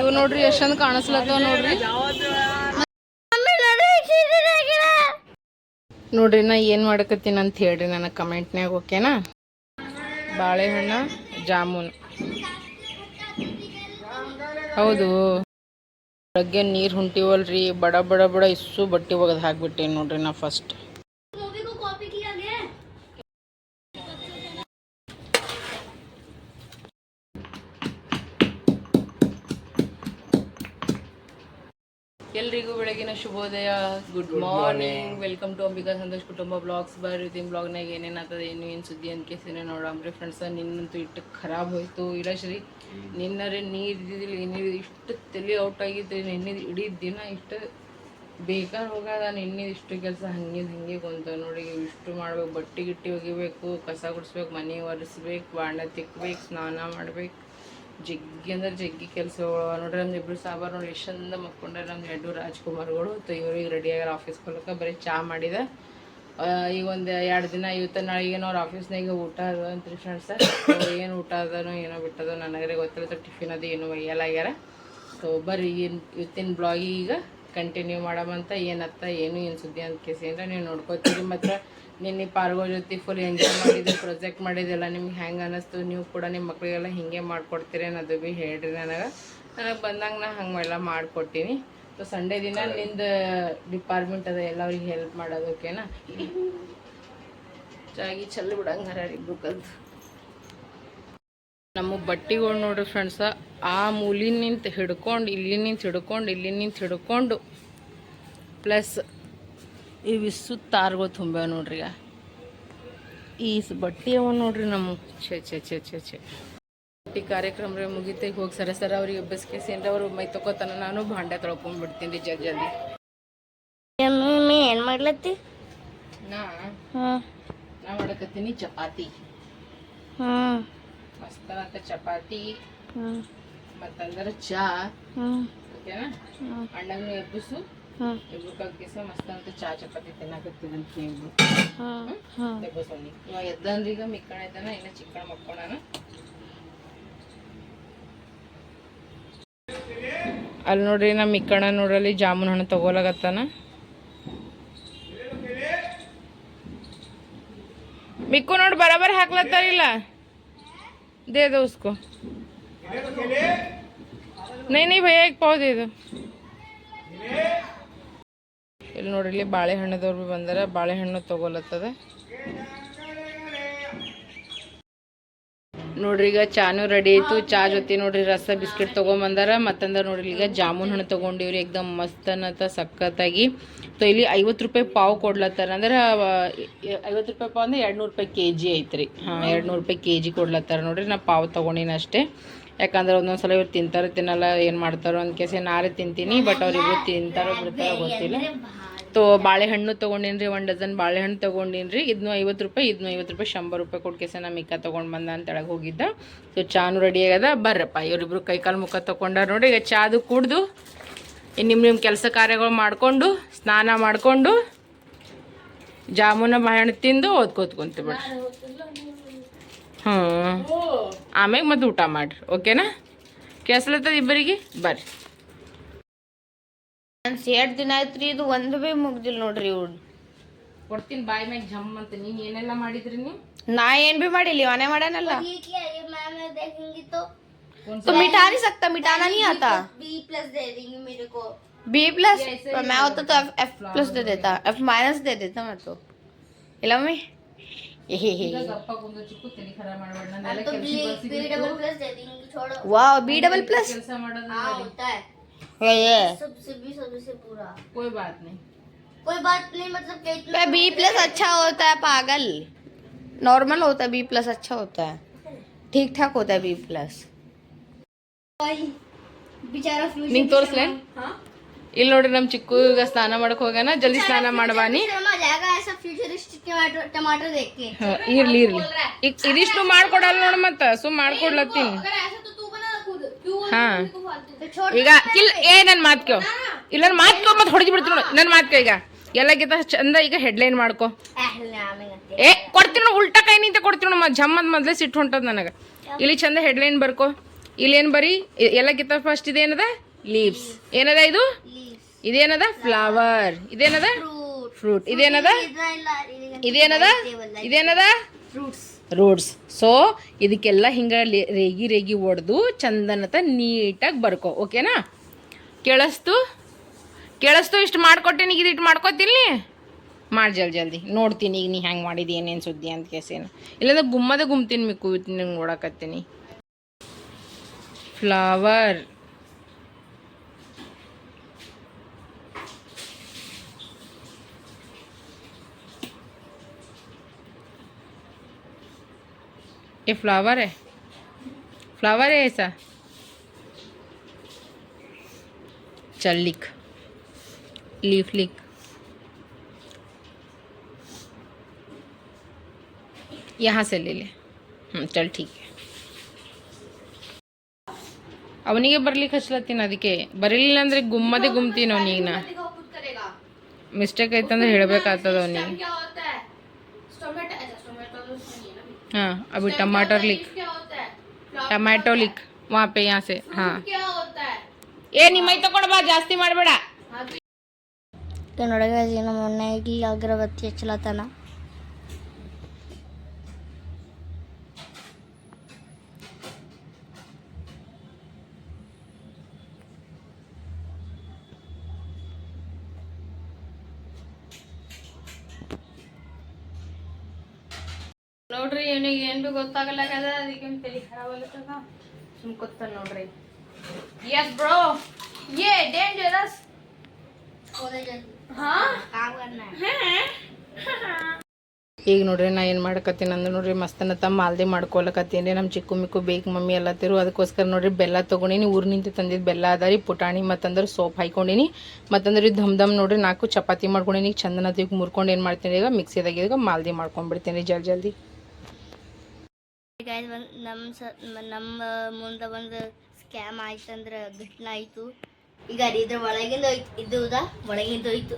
ಇವ್ ನೋಡ್ರಿ ಎಷ್ಟೊಂದು ಕಾಣಿಸ್ಲತ್ತವ ನೋಡ್ರಿ. ನೋಡ್ರಿ, ನಾ ಏನು ಮಾಡಕತ್ತೀನಿ ಅಂತ ಹೇಳ್ರಿ ನನಗೆ ಕಮೆಂಟ್ನ್ಯಾಗ, ಓಕೆನಾ? ಬಾಳೆಹಣ್ಣು, ಜಾಮೂನ್. ಹೌದು. ಬೆಳಗ್ಗೆ ನೀರು ಹೊಂಟಿವಲ್ರಿ, ಬಡ ಬಡ ಬಡ ಇಸ್ಸು ಬಟ್ಟೆ ಒಗೆದು ಹಾಕ್ಬಿಟ್ಟೇನಿ ನೋಡ್ರಿ ನಾ ಫಸ್ಟ್ ಎಲ್ರಿಗೂ ಬೆಳಗಿನ ಶುಭೋದಯ good morning welcome to Ambika Santosh ಕುಟುಂಬ ಬ್ಲಾಗ್ಸ್ ಬರ್ರಿ ಇದೀನಿ ಬ್ಲಾಗ್ನಾಗ ಏನೇನಾಗ್ತದೆ ಏನು ಏನು ಸುದ್ದಿ ಅಂತ ಕೇಸಿನ ನೋಡಮ್ರಿ ಫ್ರೆಂಡ್ಸ ನಿನ್ನಂತೂ ಇಟ್ಟು ಖರಾಬ್ ಹೋಯ್ತು. ಇಲ್ಲ ಶ್ರೀ ನಿನ್ನರೆ ನೀರು ಇದ್ದಿದ್ದಿಲ್ಲ ಏನಿಲ್ಲ ಇಷ್ಟು ತಲೆ ಔಟ್ ಆಗಿತ್ತು ನಿನ್ನೆ ಇಡೀ ದಿನ ಇಷ್ಟು ಬೇಕಾರ ಹೋಗದ ನಿನ್ನೆ ಇಷ್ಟು ಕೆಲಸ ಹಂಗೆ ಹಿಂಗೆ ಕುಂತ ನೋಡಿ. ಇಷ್ಟು ಮಾಡ್ಬೇಕು ಬಟ್ಟೆ ಗಿಟ್ಟಿ ಒಗಿಬೇಕು ಕಸ ಗುಡಿಸ್ಬೇಕು ಮನೆ ಒರೆಸ್ಬೇಕು ಬಾಣ ತಿಕ್ಬೇಕು ಸ್ನಾನ ಮಾಡ್ಬೇಕು. ಜಗ್ಗಿ ಅಂದ್ರೆ ಜಗ್ಗಿ ಕೆಲಸಗಳು. ನೋಡ್ರಿ ನಮ್ದು ಇಬ್ರು ಸಾಂಬಾರು ನೋಡಿ ಎಷ್ಟು ಚಂದ ಮಕ್ಕೊಂಡ್ರೆ ನಮ್ಮ ಎರಡು ರಾಜ್ಕುಮಾರ್ಗಳು. ಇವ್ರಿಗೆ ರೆಡಿ ಆಗ್ಯಾರ ಆಫೀಸ್ಗೆ ಕೊಲಕ ಬರೀ ಚಾ ಮಾಡಿದೆ. ಈಗ ಒಂದು ಎರಡು ದಿನ ಇವತ್ತು ನಾಳೆಗೆ ಅವ್ರ ಆಫೀಸ್ನಾಗ ಊಟ ಅದ ಅಂತ್ರಿ ಫ್ರೆಂಡ್ಸ ಏನು ಊಟ ಅದನೋ ಏನೋ ಬಿಟ್ಟದೋ ನನಗರೆ ಗೊತ್ತಿಲ್ಲ. ಟಿಫಿನ್ ಅದು ಏನು ಒಯ್ಯಲಾಗ್ಯಾರ ಸೊ ಬರ್ರಿ, ಏನು, ಇವತ್ತಿನ ಬ್ಲಾಗಿಗೆ ಈಗ ಕಂಟಿನ್ಯೂ ಮಾಡಮಂತ ಏನತ್ತ ಏನು ಏನು ಸುದ್ದಿ ಅಂತ ಕೇಸಿ ಅಂದ್ರೆ ನೀವು ನೋಡ್ಕೋತೀರಿ. ಮತ್ತು ನಿನ್ನೆ ಪಾರ್ಗೋ ಜೊತೆ ಫುಲ್ ಎಂಜಾಯ್ ಮಾಡಿದ್ದು ಪ್ರೊಜೆಕ್ಟ್ ಮಾಡಿದ್ದೆಲ್ಲ ನಿಮ್ಗೆ ಹೆಂಗೆ ಅನ್ನಿಸ್ತು ನೀವು ಕೂಡ ನಿಮ್ಮ ಮಕ್ಕಳಿಗೆಲ್ಲ ಹಿಂಗೆ ಮಾಡ್ಕೊಡ್ತೀರಿ ಅನ್ನೋದು ಭೀ ಹೇಳ್ರಿ ನನಗೆ. ನನಗೆ ಬಂದಾಗ ನಾ ಹಂಗೆ ಎಲ್ಲ ಮಾಡಿಕೊಟ್ಟಿನಿ. ಸೊ ಸಂಡೇ ದಿನ ನಿಂದು ಡಿಪಾರ್ಟ್ಮೆಂಟ್ ಅದ ಎಲ್ಲ ಅವ್ರಿಗೆ ಹೆಲ್ಪ್ ಮಾಡೋದು ಓಕೆನಾ ಜಾಗಿ ಚಲ್ಲಿ ಬಿಡಂಗಾರ ಇಬ್ಬರು ಕಲ್ತು. ನಮ್ಮ ಬಟ್ಟಿಗಳು ನೋಡ್ರಿ ಫ್ರೆಂಡ್ಸ ಆ ಮೂಲಿನ ನಿಂತು ಹಿಡ್ಕೊಂಡು ಇಲ್ಲಿ ನಿಂತು ಹಿಡ್ಕೊಂಡು ಇಲ್ಲಿ ನಿಂತು ಹಿಡ್ಕೊಂಡು ಪ್ಲಸ್ ಇವಿಸ್ಸು ತಾರ್ಗಳು ತುಂಬ್ಯಾವ ನೋಡ್ರಿ ಈಗ. ಈ ಬಟ್ಟೆ ಅವ ನೋಡ್ರಿ ನಮ್ಮ ಛೆ ಛೆ ಛೆ ಛೆ ಛೆ. ಬಟ್ಟೆ ಕಾರ್ಯಕ್ರಮ ರೀ ಮುಗಿತೆ ಹೋಗಿ ಸರ ಸರ ಅವ್ರಿಗೆ ಎಬ್ಬಸ್ಕೇಸಿ ಅವರು ಅವ್ರು ಮೈ ತಗೋತಾನ ನಾನು ಭಾಂಡೆ ತೊಳ್ಕೊಂಡ್ಬಿಡ್ತೀನಿ ರೀ ಜಲ್ದಿ ಜಲ್ದಿ ಏನ್ ಮಾಡ್ಲತ್ತಿ? ನಾ? ಹಾ. ನಾ ಮಾಡಕತ್ತೀನಿ ಚಪಾತಿ. ಮಸ್ತನಂತ ಚಪಾತಿ. ಮತ್ತಂದ್ರೆ ಚಾ. ಓಕೆನಾ? ಅಣ್ಣನ ಎಬ್ಬಿಸು. ಇಬ್ರು ಕಲ್ಕಿಸ ಮಸ್ತ್ ಅಂತ ಚಾ ಚಪಾತಿ ತಿನ್ನಕತ್ತಿದಂತ ಇಬ್ರು ಹ್ಮ್ ಹ್ಮ್ ತೆಗೋಸೋನಿ ಇವಾಗ ಎದ್ದಂದ್ರೆ ಈಗ ಮಿಕ್ಕಣ ಇದ್ದಾನ ಇನ್ನ ಚಿಕ್ಕಣ ಮಕ್ಕೊಳನ ಅಲ್ಲಿ ನೋಡ್ರಿ ನಮ್ಮ ಮಿಕ್ಕಣ ನೋಡ್ರಲ್ಲಿ ಜಾಮೂನ್ ಹಣ್ಣು ತಗೋಲಾಗತ್ತಾನ ಮಿಕ್ಕು ನೋಡಿ ಬರಾಬರ್ ಹಾಕ್ಲತ್ತಾರಿಲ್ಲ दे दो उसको नहीं नहीं भैया एक पाव दे दो ಇಲ್ಲಿ ನೋಡ್ರಿ ಇಲ್ಲಿ ಬಾಳೆಹಣ್ಣದವ್ರು ಭೀ ಬಂದಾರ. ಬಾಳೆಹಣ್ಣು ತಗೊಲತ್ತದ. ನೋಡ್ರಿ, ಈಗ ಚಾನು ರೆಡಿ ಆಯ್ತು. ಚಾ ಜೊತೆ ನೋಡ್ರಿ, ರಸ, ಬಿಸ್ಕೆಟ್ ತೊಗೊಂಬಂದಾರ. ಮತ್ತಂದ್ರೆ ನೋಡ್ರಿ, ಈಗ ಜಾಮೂನ್ ಹಣ್ಣು ತೊಗೊಂಡಿವ್ರಿ. ಎಕ್ದಮ್ ಮಸ್ತ್ ಅನ್ನತ್ತ, ಸಖತ್ತಾಗಿ. ಸೊ ಇಲ್ಲಿ ಐವತ್ತು ರೂಪಾಯಿ ಪಾವು ಕೊಡ್ಲತ್ತಾರ. ಅಂದ್ರೆ ಐವತ್ತು ರೂಪಾಯಿ ಪಾವ್ ಅಂದ್ರೆ ಎರಡು ನೂರು ರೂಪಾಯಿ ಕೆ ಜಿ ಐತ್ರಿ. ಹಾಂ ಎರಡು ನೂರು ರೂಪಾಯಿ ಕೆ ಜಿ ಕೊಡ್ಲತ್ತಾರ ನೋಡ್ರಿ. ನಾ ಪಾವು ತೊಗೊಂಡಿನಿ ಅಷ್ಟೇ. ಯಾಕಂದ್ರೆ ಒಂದೊಂದು ಸಲ ಇವ್ರು ತಿಂತಾರೋ, ತಿನ್ನಲ್ಲ, ಏನು ಮಾಡ್ತಾರೋ ಅಂತ ಕೇಸಿ ನಾರೇ ತಿಂತೀನಿ. ಬಟ್ ಅವ್ರಿಗೂ ತಿಂತಾರೋ ಬಿಡ್ತಾರೋ ಗೊತ್ತಿಲ್ಲ. ತೋ ಬಾಳೆಹಣ್ಣು ತೊಗೊಂಡಿನ್ರಿ, ಒಂದು ಡಜನ್ ಬಾಳೆಹಣ್ಣು ತೊಗೊಂಡಿನ್ರಿ. ಇದನ್ನೂ ಐವತ್ತು ರೂಪಾಯಿ ಇದನ್ನೂ ಐವತ್ತು ರೂಪಾಯಿ, ಶಂಬರ್ ರೂಪಾಯಿ ಕೊಟ್ಕೆಸ ನಮ್ಮ ಮಿಕ್ಕ ತೊಗೊಂಡು ಬಂದ ಅಂತ ಹೇಳಕ್ ಹೋಗಿದ್ದ. ಸೊ ಚಾನು ರೆಡಿ ಆಗ್ಯದ. ಬರ್ರಪ್ಪ, ಇವರಿಬ್ರು ಕೈಕಾಲು ಮುಖ ತೊಗೊಂಡಾರ ನೋಡಿ ಈಗ ಚಾದು ಕುಡ್ದು ನಿಮ್ಮ ನಿಮ್ಮ ಕೆಲಸ ಕಾರ್ಯಗಳು ಮಾಡಿಕೊಂಡು, ಸ್ನಾನ ಮಾಡಿಕೊಂಡು, ಜಾಮೂನ ಬಾಳೆಹಣ್ಣು ತಿಂದು ಓದ್ಕೋತ ಕುಂತು ಬಿಡ್ರಿ ಹ್ಞೂ ಆಮ್ಯಾಗ ಮತ್ತೆ ಊಟ ಮಾಡಿರಿ, ಓಕೆನಾ? ಕೆಸಲತ್ತದ ಇಬ್ಬರಿಗೆ? ಬರ್ರಿ. ನನ್ ಸೇಡ್ ದಿನ ಆಯ್ತ್ರಿ ಇದು ಒಂದು ಬಿ ಮುಗ್ದಿಲ್ಲ ನೋಡ್ರಿ ಇವ್ ಕೊಡ್ತೀನಿ ಬಾಯಿ ಮ್ಯಾಗ ಜಮ್ ಅಂತ ನೀನು ಏನೆಲ್ಲ ಮಾಡಿದ್ರಿ ನೀವು ನಾ ಏನ್ ಬಿ ಮಾಡಿಲ್ಲ ಇವನೇ ಮಾಡ್ಯಾನಲ್ಲ तो मिटा नहीं सकता मिटाना नहीं आता बी प्लस दे देंगे मेरे को बी प्लस मैं होता तो एफ प्लस दे देता एफ माइनस दे देता मैं तो ಇಲ್ಲ ಮಮ್ಮಿ ಗಪ್ಪ ಕುಂದು ಚಿಕ್ಕು ತಲೆ ಖರಾಬ್ ಮಾಡ್ಬೇಡ ನಂದೆಲ್ಲ तो बी बी डबल प्लस दे देंगे छोड़ो ವಾವ್ ಬಿ ಡಬಲ್ ಪ್ಲಸ್ ಕೆಲಸ ಮಾಡೋದು हाँ होता है ये सबसे भी सबसे पूरा कोई बात नहीं कोई बात नहीं मतलब कि इतना बी प्लस अच्छा होता है पागल नॉर्मल होता है बी प्लस अच्छा होता है ठीक ठाक होता है बी प्लस बेचारा फ्यूचर ನಿಂಗೆ ತೋರಿಸ್ಲೇನ್ हाँ ಇಲ್ಲಿ ನೋಡ್ರಿ ನಮ್ಮ ಚಿಕ್ಕು ಈಗ ಸ್ನಾನ ಮಾಡಕ್ ಹೋಗ್ಯಾನ ಜಲ್ದಿ ಸ್ನಾನ ಮಾಡಬಾನಿ शर्मा जाएगा ऐसा फ्यूचरिस्टिक टमाटर टमाटर देख के ಇರ್ಲಿ ಇರ್ಲಿ ಈಗ ಇದಿಷ್ಟು ಮಾಡ್ಕೊಡಲ್ಲ ನೋಡ್ ಮತ್ತ ಸುಮ್ ಮಾಡ್ಕೊಡ್ಲತ್ತೀನಿ ಈಗ ಇಲ್ಲ ಏ ನನ್ನ ಮಾತ್ಕೋ ಇಲ್ಲ ನನ್ನ ಮಾತ್ಕೋ ಮತ್ತೆ ಹೊಡೆದು ಬಿಡ್ತೀನಿ ನೋಡಿ. ನನ್ನ ಮಾತ್ಕೋ ಈಗ. ಎಲ್ಲಕ್ಕಿಂತ ಚಂದ ಈಗ ಹೆಡ್ಲೈನ್ ಮಾಡ್ಕೊ. ಏ ಕೊಡ್ತೀನಿ ಉಲ್ಟಾ ಕೈ ನಿಂತ ಕೊಡ್ತೀನಿ ನೋಡಿ ಜಮ್ಮದ್ ಮೊದ್ಲೇ ಸಿಟ್ಟು ಹೊಂಟದ ನನಗೆ. ಇಲ್ಲಿ ಚಂದ ಹೆಡ್ಲೈನ್ ಬರ್ಕೊ. ಇಲ್ಲೇನು ಬರೀ ಎಲ್ಲಕ್ಕಿಂತ ಫಸ್ಟ್ ಇದೇನದ ಲೀವ್ಸ್ ಏನದ ಇದು? ಇದೇನದ? ಫ್ಲವರ್ ಇದೇನದ? ಫ್ರೂಟ್ ಇದೇನದ? ಇದೇನದ? ಇದೇನದ? ಫ್ರೂಟ್ಸ್ ರೂಟ್ಸ್ ಸೊ ಇದಕ್ಕೆಲ್ಲ ಹಿಂಗೆ ರೇಗಿ ರೇಗಿ ಒಡೆದು ಚಂದನತ ನೀಟಾಗಿ ಬರ್ಕೊ ಓಕೆನಾ ಕೇಳಿಸ್ತು? ಕೇಳಿಸ್ತು, ಇಷ್ಟು ಮಾಡ್ಕೊಟ್ಟೇನಿ ಈಗ ಇಟ್ಟು ಮಾಡ್ಕೊತೀನಿ ಮಾಡಿ ಜಲ್ದಿ ಜಲ್ದಿ. ನೋಡ್ತೀನಿ ಈಗ ನೀ ಹೆಂಗೆ ಮಾಡಿದಿ, ಏನೇನು ಸುದ್ದಿ ಅಂತ ಕೇಸೇನು ಇಲ್ಲಾಂದ್ರೆ ಗುಮ್ಮದ ಗುಮ್ತೀನಿ ಮಿಕ್ಕು ನಿಮ್ಗೆ ನೋಡಕತ್ತೀನಿ ಫ್ಲವರ್ ये फ्लावर है फ्लावर है ऐसा चल लिख लीफ लिख यहाँ से ले ले ಹ್ಞೂ ಚಲ್ ಠೀಕ್ ಅವನಿಗೆ ಬರ್ಲಿಕ್ಕೆ ಹಚ್ಲತ್ತೀನಿ ಅದಕ್ಕೆ ಬರಲಿಲ್ಲ ಅಂದ್ರೆ ಗುಮ್ಮದೆ ಗುಮ್ತೀನಿ ಅವನಿಗೆ ನಾ ಮಿಸ್ಟೇಕ್ ಐತಂದ್ರೆ ಹೇಳ್ಬೇಕಾಗ್ತದ ಅವನಿಗೆ है ना हाँ अभी टमाटर लिख क्या होता है टमाटो लिख वहाँ पे यहाँ से हाँ क्या होता है ಏ ನಿಮ್ಮೈ ತಗೊಂಡ್ ಬಾ ಜಾಸ್ತಿ ಮಾಡಬೇಡ ನೋಡಗ ನಮ್ಮ ಮೊನ್ನೆಗೆ ಅಗರಬತ್ತಿ ಹಚ್ಚಲತ್ತಾನ ಇವನಿಗೆ ಏನು ಬಿ ಗೊತ್ತಾಗಲ್ಲ ಅದಕ್ಕೆ ತಲೆ ಖರಾಬಾಗತ್ತದ ಸುಮ್ ಕೊತ್ತ ನೋಡ್ರಿ. ಎಸ್ ಬ್ರೋ ಏ ಡೇಂಜರಸ್ ಈಗ ನೋಡ್ರಿ, ನಾ ಏನು ಮಾಡಕತ್ತೀನಿ ಅಂದ್ರೆ ನೋಡ್ರಿ, ಮಸ್ತನ ತಮ್ಮ ಮಾಲ್ದಿ ಮಾಡ್ಕೊಳಕತ್ತೀನಿ ನಮ್ಮ ಚಿಕ್ಕು ಮಿಕ್ಕು ಬೇಕು ಮಮ್ಮಿ ಎಲ್ಲ ತಿರು. ಅದಕ್ಕೋಸ್ಕರ ನೋಡ್ರಿ, ಬೆಲ್ಲ ತೊಗೊಂಡಿನಿ. ಊರಿನಿಂದ ತಂದಿದ್ದು ಬೆಲ್ಲ ಅದ ರೀ. ಪುಟಾಣಿ ಮತ್ತಂದ್ರೆ ಸೋಪ್ ಹಾಕೊಂಡಿನಿ ಮತ್ತಂದ್ರೆ ಧಮ್ ಧಮ್ ನೋಡ್ರಿ, ನಾಲ್ಕು ಚಪಾತಿ ಮಾಡ್ಕೊಂಡಿನಿ. ಚಂದನ ತೆಗೆ ಮುರ್ಕೊಂಡು ಏನು ಮಾಡ್ತೀನಿ ಈಗ ಮಿಕ್ಸಿದಾಗ ಈಗ ಮಾಲ್ದಿ ಮಾಡ್ಕೊಂಡ್ಬಿಡ್ತೀನಿ ಜಲ್ ಜಲ್ದಿ. ಗೈಸ್ ಒಂದು ನಮ್ಮ ಸ ನಮ್ಮ ಮುಂದೆ ಒಂದು ಸ್ಕ್ಯಾಮ್ ಆಯ್ತಂದ್ರೆ ಘಟನೆ ಆಯಿತು. ಈಗ ಅದು ಇದ್ರ ಒಳಗಿಂದ ಹೋಯ್ತು ಇದು ಹೌದಾ ಒಳಗಿಂದ ಹೋಯ್ತು.